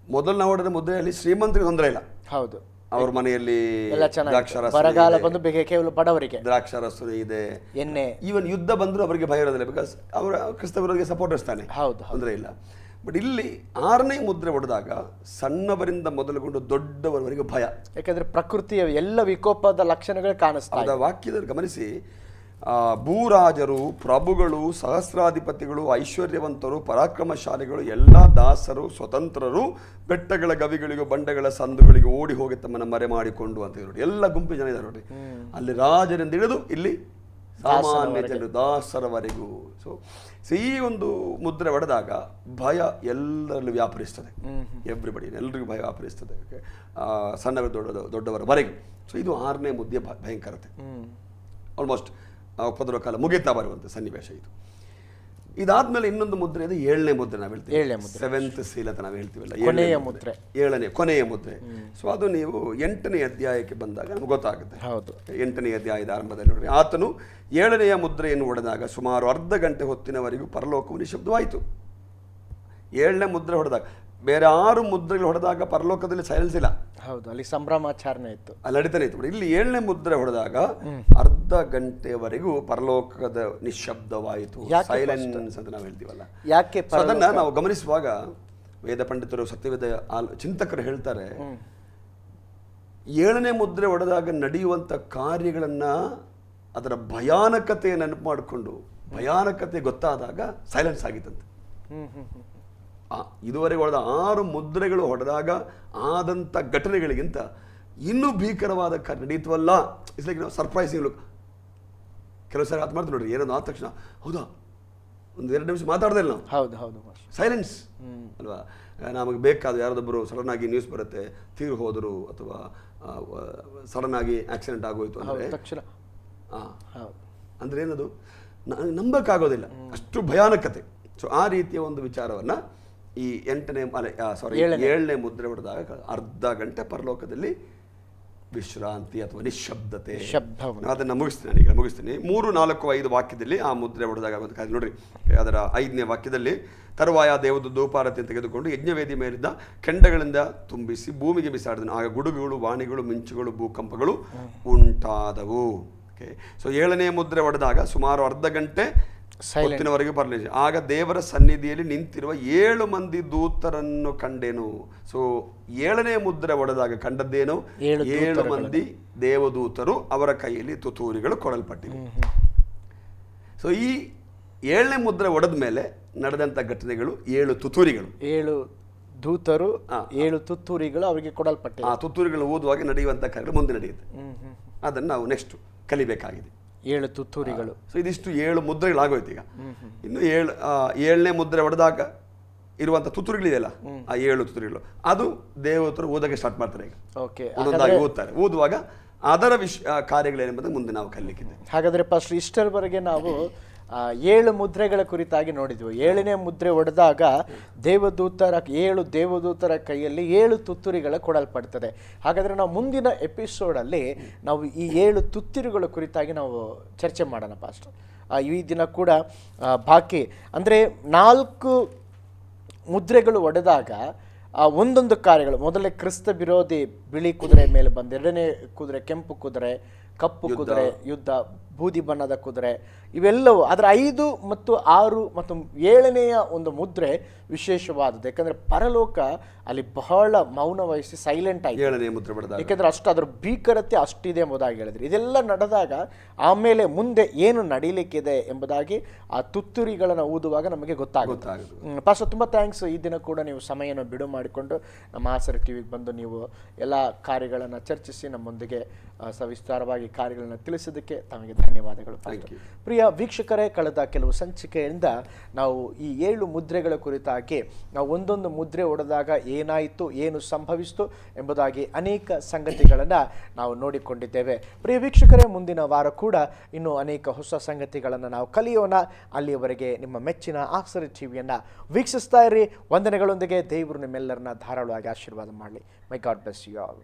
ಮೊದಲು ನಾವು ಹೊಡೆದ ಮುದ್ರೆಯಲ್ಲಿ ಶ್ರೀಮಂತರಿಗೆ ತೊಂದರೆ ಇಲ್ಲ. ಹೌದು. ಅವ್ರ ಮನೆಯಲ್ಲಿ ಎಲ್ಲ ಚೆನ್ನಾಗಿ ದ್ರಾಕ್ಷಾರಸ ಬರಗಾಲ ಬಂದು ಬೇಗ ಕೇವಲ ಬಡವರಿಗೆ. ದ್ರಾಕ್ಷಾರಸ ಇದೆ. ಎಣ್ಣೆ. ಈವನ್ ಯುದ್ಧ ಬಂದರೂ ಅವರಿಗೆ ಭಯ ಇರೋದಿಲ್ಲ ಬಿಕಾಸ್ ಅವರ ಕ್ರಿಸ್ತ ವಿರೋಧಿಗೆ ಸಪೋರ್ಟ್ ಇರ್ತಾನೆ ಹೌದು. ಅಂದ್ರೆ ಇಲ್ಲ. ಬಟ್ ಇಲ್ಲಿ ಆರನೇ ಮುದ್ರೆ ಹೊಡೆದಾಗ ಸಣ್ಣವರಿಂದ ಮೊದಲುಗೊಂಡು ದೊಡ್ಡವರವರೆಗೆ ಭಯ. ಯಾಕಂದ್ರೆ ಪ್ರಕೃತಿಯ ಎಲ್ಲ ವಿಕೋಪದ ಲಕ್ಷಣಗಳು ಕಾಣಿಸ್ತಾ ವಾಕ್ಯದಲ್ಲಿ ಗಮನಿಸಿ ಭೂರಾಜರು ಪ್ರಭುಗಳು ಸಹಸ್ರಾಧಿಪತಿಗಳು ಐಶ್ವರ್ಯವಂತರು ಪರಾಕ್ರಮಶಾಲಿಗಳು ಎಲ್ಲ ದಾಸರು ಸ್ವತಂತ್ರರು ಬೆಟ್ಟಗಳ ಗವಿಗಳಿಗೂ ಬಂಡೆಗಳ ಸಂದುಗಳಿಗೆ ಓಡಿ ಹೋಗಿ ತಮ್ಮನ್ನ ಮರೆ ಮಾಡಿಕೊಂಡು ಅಂತ ನೋಡಿ. ಎಲ್ಲ ಗುಂಪು ಜನ ಇದ್ದಾರೆ ನೋಡಿ. ಅಲ್ಲಿ ರಾಜರಿಂದ ಹಿಡಿದು ಇಲ್ಲಿ ಸಾಮಾನ್ಯ ಜನರು ದಾಸರವರೆಗೂ. ಸೊ ಸೊ ಈ ಒಂದು ಮುದ್ರೆ ಒಡೆದಾಗ ಭಯ ಎಲ್ಲರಲ್ಲೂ ವ್ಯಾಪರಿಸ್ತದೆ. ಎವ್ರಿಬಡಿ ಎಲ್ರಿಗೂ ಭಯ ವ್ಯಾಪರಿಸ್ತದೆ. ಸಣ್ಣವರು ದೊಡ್ಡ ದೊಡ್ಡವರವರೆಗೂ ಸೊ ಇದು ಆರನೇ ಮುದ್ದೆ ಭಯಂಕರತೆ. ಆಲ್ಮೋಸ್ಟ್ ಉಪದ್ರವ ಕಾಲ ಮುಗಿತಾ ಬರುವಂಥ ಸನ್ನಿವೇಶ ಇದು. ಇದಾದ್ಮೇಲೆ ಇನ್ನೊಂದು ಮುದ್ರೆ ಇದೆ ಏಳನೇ ಮುದ್ರೆ ನಾವು ಹೇಳ್ತೀವಿ. ಏಳನೇ ಮುದ್ರೆ. ಸೆವೆಂತ್ ಸೀಲ್ ಅಂತ ನಾವು ಹೇಳ್ತೀವಲ್ಲ ಕೊನೆಯ ಮುದ್ರೆ. ಏಳನೇ ಕೊನೆಯ ಮುದ್ರೆ. ಸೊ ಅದು ನೀವು ಎಂಟನೇ ಅಧ್ಯಾಯಕ್ಕೆ ಬಂದಾಗ ನಮ್ಗೆ ಗೊತ್ತಾಗುತ್ತೆ. ಹೌದು. ಎಂಟನೇ ಅಧ್ಯಾಯದ ಆರಂಭದಲ್ಲಿ ನೋಡಿ ಆತನು ಏಳನೆಯ ಮುದ್ರೆಯನ್ನು ಹೊಡೆದಾಗ ಸುಮಾರು ಅರ್ಧ ಗಂಟೆ ಹೊತ್ತಿನವರೆಗೂ ಪರಲೋಕವು ನಿಶಬ್ದವಾಯಿತು ಏಳನೇ ಮುದ್ರೆ ಹೊಡೆದಾಗ ಬೇರೆ ಆರು ಮುದ್ರೆಗಳು ಹೊಡೆದಾಗ ಪರಲೋಕದಲ್ಲಿ ಸೈಲೆನ್ಸ್ ಇಲ್ಲ. ಹೌದು ಅಲ್ಲಿ ಸಂಭ್ರಮಾಚರಣೆ ಇತ್ತು. ಅಲ್ಲಿ ನಡೀತಾನೆ ಇತ್ತು ಇಲ್ಲಿ ಏಳನೇ ಮುದ್ರೆ ಹೊಡೆದಾಗ ಅರ್ಧ ಗಂಟೆವರೆಗೂ ಪರಲೋಕದ ನಿಶ್ಶಬ್ದವಾಯಿತು. ಯಾಕೆ ಸೈಲೆನ್ಸ್ ಅಂತ ನಾವು ಹೇಳ್ತೀವಲ್ಲ. ಯಾಕೆ ಅದನ್ನ ನಾವು ಗಮನಿಸುವಾಗ ವೇದ ಪಂಡಿತರು ಸತ್ಯವೇದ ಚಿಂತಕರು ಹೇಳ್ತಾರೆ ಏಳನೇ ಮುದ್ರೆ ಹೊಡೆದಾಗ ನಡೆಯುವಂಥ ಕಾರ್ಯಗಳನ್ನ ಅದರ ಭಯಾನಕತೆ ನೆನಪು ಮಾಡಿಕೊಂಡು ಭಯಾನಕತೆ ಗೊತ್ತಾದಾಗ ಸೈಲೆನ್ಸ್ ಆಗಿತ್ತಂತೆ. ಇದುವರೆಗೆ ಹೊಡೆದ ಆರು ಮುದ್ರೆಗಳು ಹೊಡೆದಾಗ ಆದಂಥ ಘಟನೆಗಳಿಗಿಂತ ಇನ್ನೂ ಭೀಕರವಾದ ಕ ನಡೀತವಲ್ಲ. ಇಟ್ಸ್ ಲೈಕ್ ಸರ್ಪ್ರೈಸಿಂಗ್ ಲುಕ್ ಕೆಲವು ಸಾರಿ ಅದು ಮಾಡ್ತೀವಿ ನೋಡ್ರಿ ಏನೋ ಆದ ತಕ್ಷಣ ಹೌದಾ? ಒಂದು ಎರಡು ನಿಮಿಷ ಮಾತಾಡ್ದೆ ಇಲ್ಲ ನಾವು. ಹೌದು ಹೌದು ಸೈಲೆನ್ಸ್ ಅಲ್ವಾ? ನಮಗೆ ಬೇಕಾದ ಯಾರದೊಬ್ಬರು ಸಡನ್ ಆಗಿ ನ್ಯೂಸ್ ಬರುತ್ತೆ ತೀರು ಹೋದರು ಅಥವಾ ಸಡನ್ ಆಗಿ ಆಕ್ಸಿಡೆಂಟ್ ಆಗೋಯ್ತು ಅಂದರೆ ತಕ್ಷಣ. ಅಂದ್ರೆ ಏನದು? ನಂಬಕ್ಕಾಗೋದಿಲ್ಲ. ಅಷ್ಟು ಭಯಾನಕತೆ. ಸೊ ಆ ರೀತಿಯ ಒಂದು ವಿಚಾರವನ್ನ ಈ ಎಂಟನೇ ಸಾರಿ ಏಳನೇ. ಮುದ್ರೆ ಹೊಡೆದಾಗ ಅರ್ಧ ಗಂಟೆ ಪರಲೋಕದಲ್ಲಿ ವಿಶ್ರಾಂತಿ ಅಥವಾ ನಿಶಬ್ದತೆ ಅದನ್ನು ಮುಗಿಸ್ತೀನಿ ಈಗ ಮುಗಿಸ್ತೀನಿ. ಮೂರು ನಾಲ್ಕು ಐದು ವಾಕ್ಯದಲ್ಲಿ ಆ ಮುದ್ರೆ ಹೊಡೆದಾಗ ಕಾರ್ಯ ನೋಡ್ರಿ ಅದರ ಐದನೇ ವಾಕ್ಯದಲ್ಲಿ ತರುವಾಯ ದೇವದ ದೂಪಾರತಿ ತೆಗೆದುಕೊಂಡು ಯಜ್ಞವೇದಿ ಮೇಲಿದ್ದ ಕೆಂಡಗಳಿಂದ ತುಂಬಿಸಿ ಭೂಮಿಗೆ ಬಿಸಾಡಿದನು. ಆಗ ಗುಡುಗುಗಳು ವಾಣಿಗಳು ಮಿಂಚುಗಳು ಭೂಕಂಪಗಳು ಉಂಟಾದವು. ಓಕೆ ಸೊ ಏಳನೇ ಮುದ್ರೆ ಹೊಡೆದಾಗ ಸುಮಾರು ಅರ್ಧ ಗಂಟೆ. ಹೊತ್ತಿನವರೆಗೆ ಬರಲಿಲ್ಲ ಆಗ ದೇವರ ಸನ್ನಿಧಿಯಲ್ಲಿ ನಿಂತಿರುವ ಏಳು ಮಂದಿ ದೂತರನ್ನು ಕಂಡೆನು. ಸೊ ಏಳನೇ ಮುದ್ರೆ ಒಡೆದಾಗ ಕಂಡದ್ದೇನು? ಏಳು ಮಂದಿ ದೇವದೂತರು ಅವರ ಕೈಯಲ್ಲಿ ತುತೂರಿಗಳು ಕೊಡಲ್ಪಟ್ಟಿವೆ. ಸೊ ಈ ಏಳನೇ ಮುದ್ರೆ ಒಡೆದ ಮೇಲೆ ನಡೆದಂಥ ಘಟನೆಗಳು ಏಳು ತುತೂರಿಗಳು ಏಳು ದೂತರು ಏಳು ತುತ್ತೂರಿಗಳು ಅವರಿಗೆ ಕೊಡಲ್ಪಟ್ಟಿವೆ. ಆ ತುತ್ತೂರಿಗಳು ಓದುವಾಗ ನಡೆಯುವಂಥ ಕಾರ್ಯಗಳು ಮುಂದೆ ನಡೆಯುತ್ತೆ. ಅದನ್ನು ನಾವು ನೆಕ್ಸ್ಟ್ ಕಲಿಬೇಕಾಗಿದೆ. ಏಳು ತುತ್ತೂರಿಗಳು. ಸೊ ಇದಿಷ್ಟು ಏಳು ಮುದ್ರೆಗಳಾಗೋಯ್ತು ಈಗ. ಇನ್ನು ಏಳು ಏಳನೇ ಮುದ್ರೆ ಹೊಡೆದಾಗ ಇರುವಂತ ತುತ್ತೂರಿಗಳಿದೆಯಲ್ಲ ಆ ಏಳು ತುತ್ತೂರಿಗಳು. ಅದು ದೇವತರು ಓದಕ್ಕೆ ಸ್ಟಾರ್ಟ್ ಮಾಡ್ತಾರೆ ಈಗ. ಓಕೆ ಒಂದೊಂದಾಗಿ ಓದ್ತಾರೆ. ಓದುವಾಗ ಅದರ ವಿಷ ಕಾರ್ಯಗಳೇನೆಂಬುದು ಮುಂದೆ ನಾವು ಕಲಿಲಿಕ್ಕಿದೆ. ಹಾಗಾದ್ರೆ ಫಸ್ಟ್ ಇಷ್ಟರವರೆಗೆ ನಾವು ಏಳು ಮುದ್ರೆಗಳ ಕುರಿತಾಗಿ ನೋಡಿದ್ವಿ. ಏಳನೇ ಮುದ್ರೆ ಒಡೆದಾಗ ದೇವದೂತರ ಏಳು ದೇವದೂತರ ಕೈಯಲ್ಲಿ ಏಳು ತುತ್ತುರಿಗಳ ಕೊಡಲ್ಪಡ್ತದೆ. ಹಾಗಾದರೆ ನಾವು ಮುಂದಿನ ಎಪಿಸೋಡಲ್ಲಿ ನಾವು ಈ ಏಳು ತುತ್ತುರಿಗಳ ಕುರಿತಾಗಿ ನಾವು ಚರ್ಚೆ ಮಾಡೋಣ ಆ, ಈ ದಿನ ಕೂಡ ಬಾಕಿ. ಅಂದರೆ ನಾಲ್ಕು ಮುದ್ರೆಗಳು ಒಡೆದಾಗ ಆ ಒಂದೊಂದು ಕಾರ್ಯಗಳು. ಮೊದಲೇ ಕ್ರಿಸ್ತ ವಿರೋಧಿ ಬಿಳಿ ಕುದುರೆ ಮೇಲೆ ಬಂದು ಎರಡನೇ ಕುದುರೆ ಕೆಂಪು ಕುದುರೆ ಕಪ್ಪು ಕುದುರೆ ಯುದ್ಧ. ಬೂದಿ ಬಣ್ಣದ ಕುದುರೆ. ಇವೆಲ್ಲವೂ ಅದರ ಐದು ಮತ್ತು ಆರು ಮತ್ತು ಏಳನೆಯ ಒಂದು ಮುದ್ರೆ ವಿಶೇಷವಾದದ್ದು. ಯಾಕಂದ್ರೆ ಪರಲೋಕ ಅಲ್ಲಿ ಬಹಳ ಮೌನ ವಹಿಸಿ ಸೈಲೆಂಟ್ ಆಗಿದೆ ಏಳನೇ ಮುದ್ರೆ ಯಾಕೆಂದ್ರೆ ಅಷ್ಟು ಅದರ ಭೀಕರತೆ ಅಷ್ಟಿದೆ ಎಂಬುದಾಗಿ ಹೇಳಿದ್ರು. ಇದೆಲ್ಲ ನಡೆದಾಗ ಆಮೇಲೆ ಮುಂದೆ ಏನು ನಡೀಲಿಕ್ಕಿದೆ ಎಂಬುದಾಗಿ ಆ ತುತ್ತುರಿಗಳನ್ನು ಊದುವಾಗ ನಮಗೆ ಗೊತ್ತಾಗುತ್ತೆ. ಪಾಸ್ ತುಂಬ ಥ್ಯಾಂಕ್ಸ್ ಈ ದಿನ ಕೂಡ ನೀವು ಸಮಯನ ಬಿಡು ಮಾಡಿಕೊಂಡು ನಮ್ಮ ಆಸರ ಟಿವಿಗೆ ಬಂದು ನೀವು ಎಲ್ಲ ಕಾರ್ಯಗಳನ್ನು ಚರ್ಚಿಸಿ ನಮ್ಮೊಂದಿಗೆ ಸವಿಸ್ತಾರವಾಗಿ ಕಾರ್ಯಗಳನ್ನು ತಿಳಿಸೋದಕ್ಕೆ ತಮಗೆ ಧನ್ಯವಾದಗಳು. ಪ್ರಿಯ ವೀಕ್ಷಕರೇ ಕಳೆದ ಕೆಲವು ಸಂಚಿಕೆಯಿಂದ ನಾವು ಈ ಏಳು ಮುದ್ರೆಗಳ ಕುರಿತಾಗಿ ನಾವು ಒಂದೊಂದು ಮುದ್ರೆ ಒಡೆದಾಗ ಏನಾಯಿತು ಏನು ಸಂಭವಿಸಿತು ಎಂಬುದಾಗಿ ಅನೇಕ ಸಂಗತಿಗಳನ್ನು ನಾವು ನೋಡಿಕೊಂಡಿದ್ದೇವೆ. ಪ್ರಿಯ ವೀಕ್ಷಕರೇ ಮುಂದಿನ ವಾರ ಕೂಡ ಇನ್ನೂ ಅನೇಕ ಹೊಸ ಸಂಗತಿಗಳನ್ನು ನಾವು ಕಲಿಯೋಣ. ಅಲ್ಲಿಯವರೆಗೆ ನಿಮ್ಮ ಮೆಚ್ಚಿನ ಆಕ್ಸರಿ ಟಿವಿಯನ್ನು ವೀಕ್ಷಿಸ್ತಾ ಇರಿ. ವಂದನೆಗಳೊಂದಿಗೆ ದೇವರು ನಿಮ್ಮೆಲ್ಲರನ್ನ ಧಾರಾಳವಾಗಿ ಆಶೀರ್ವಾದ ಮಾಡಲಿ. May God bless you all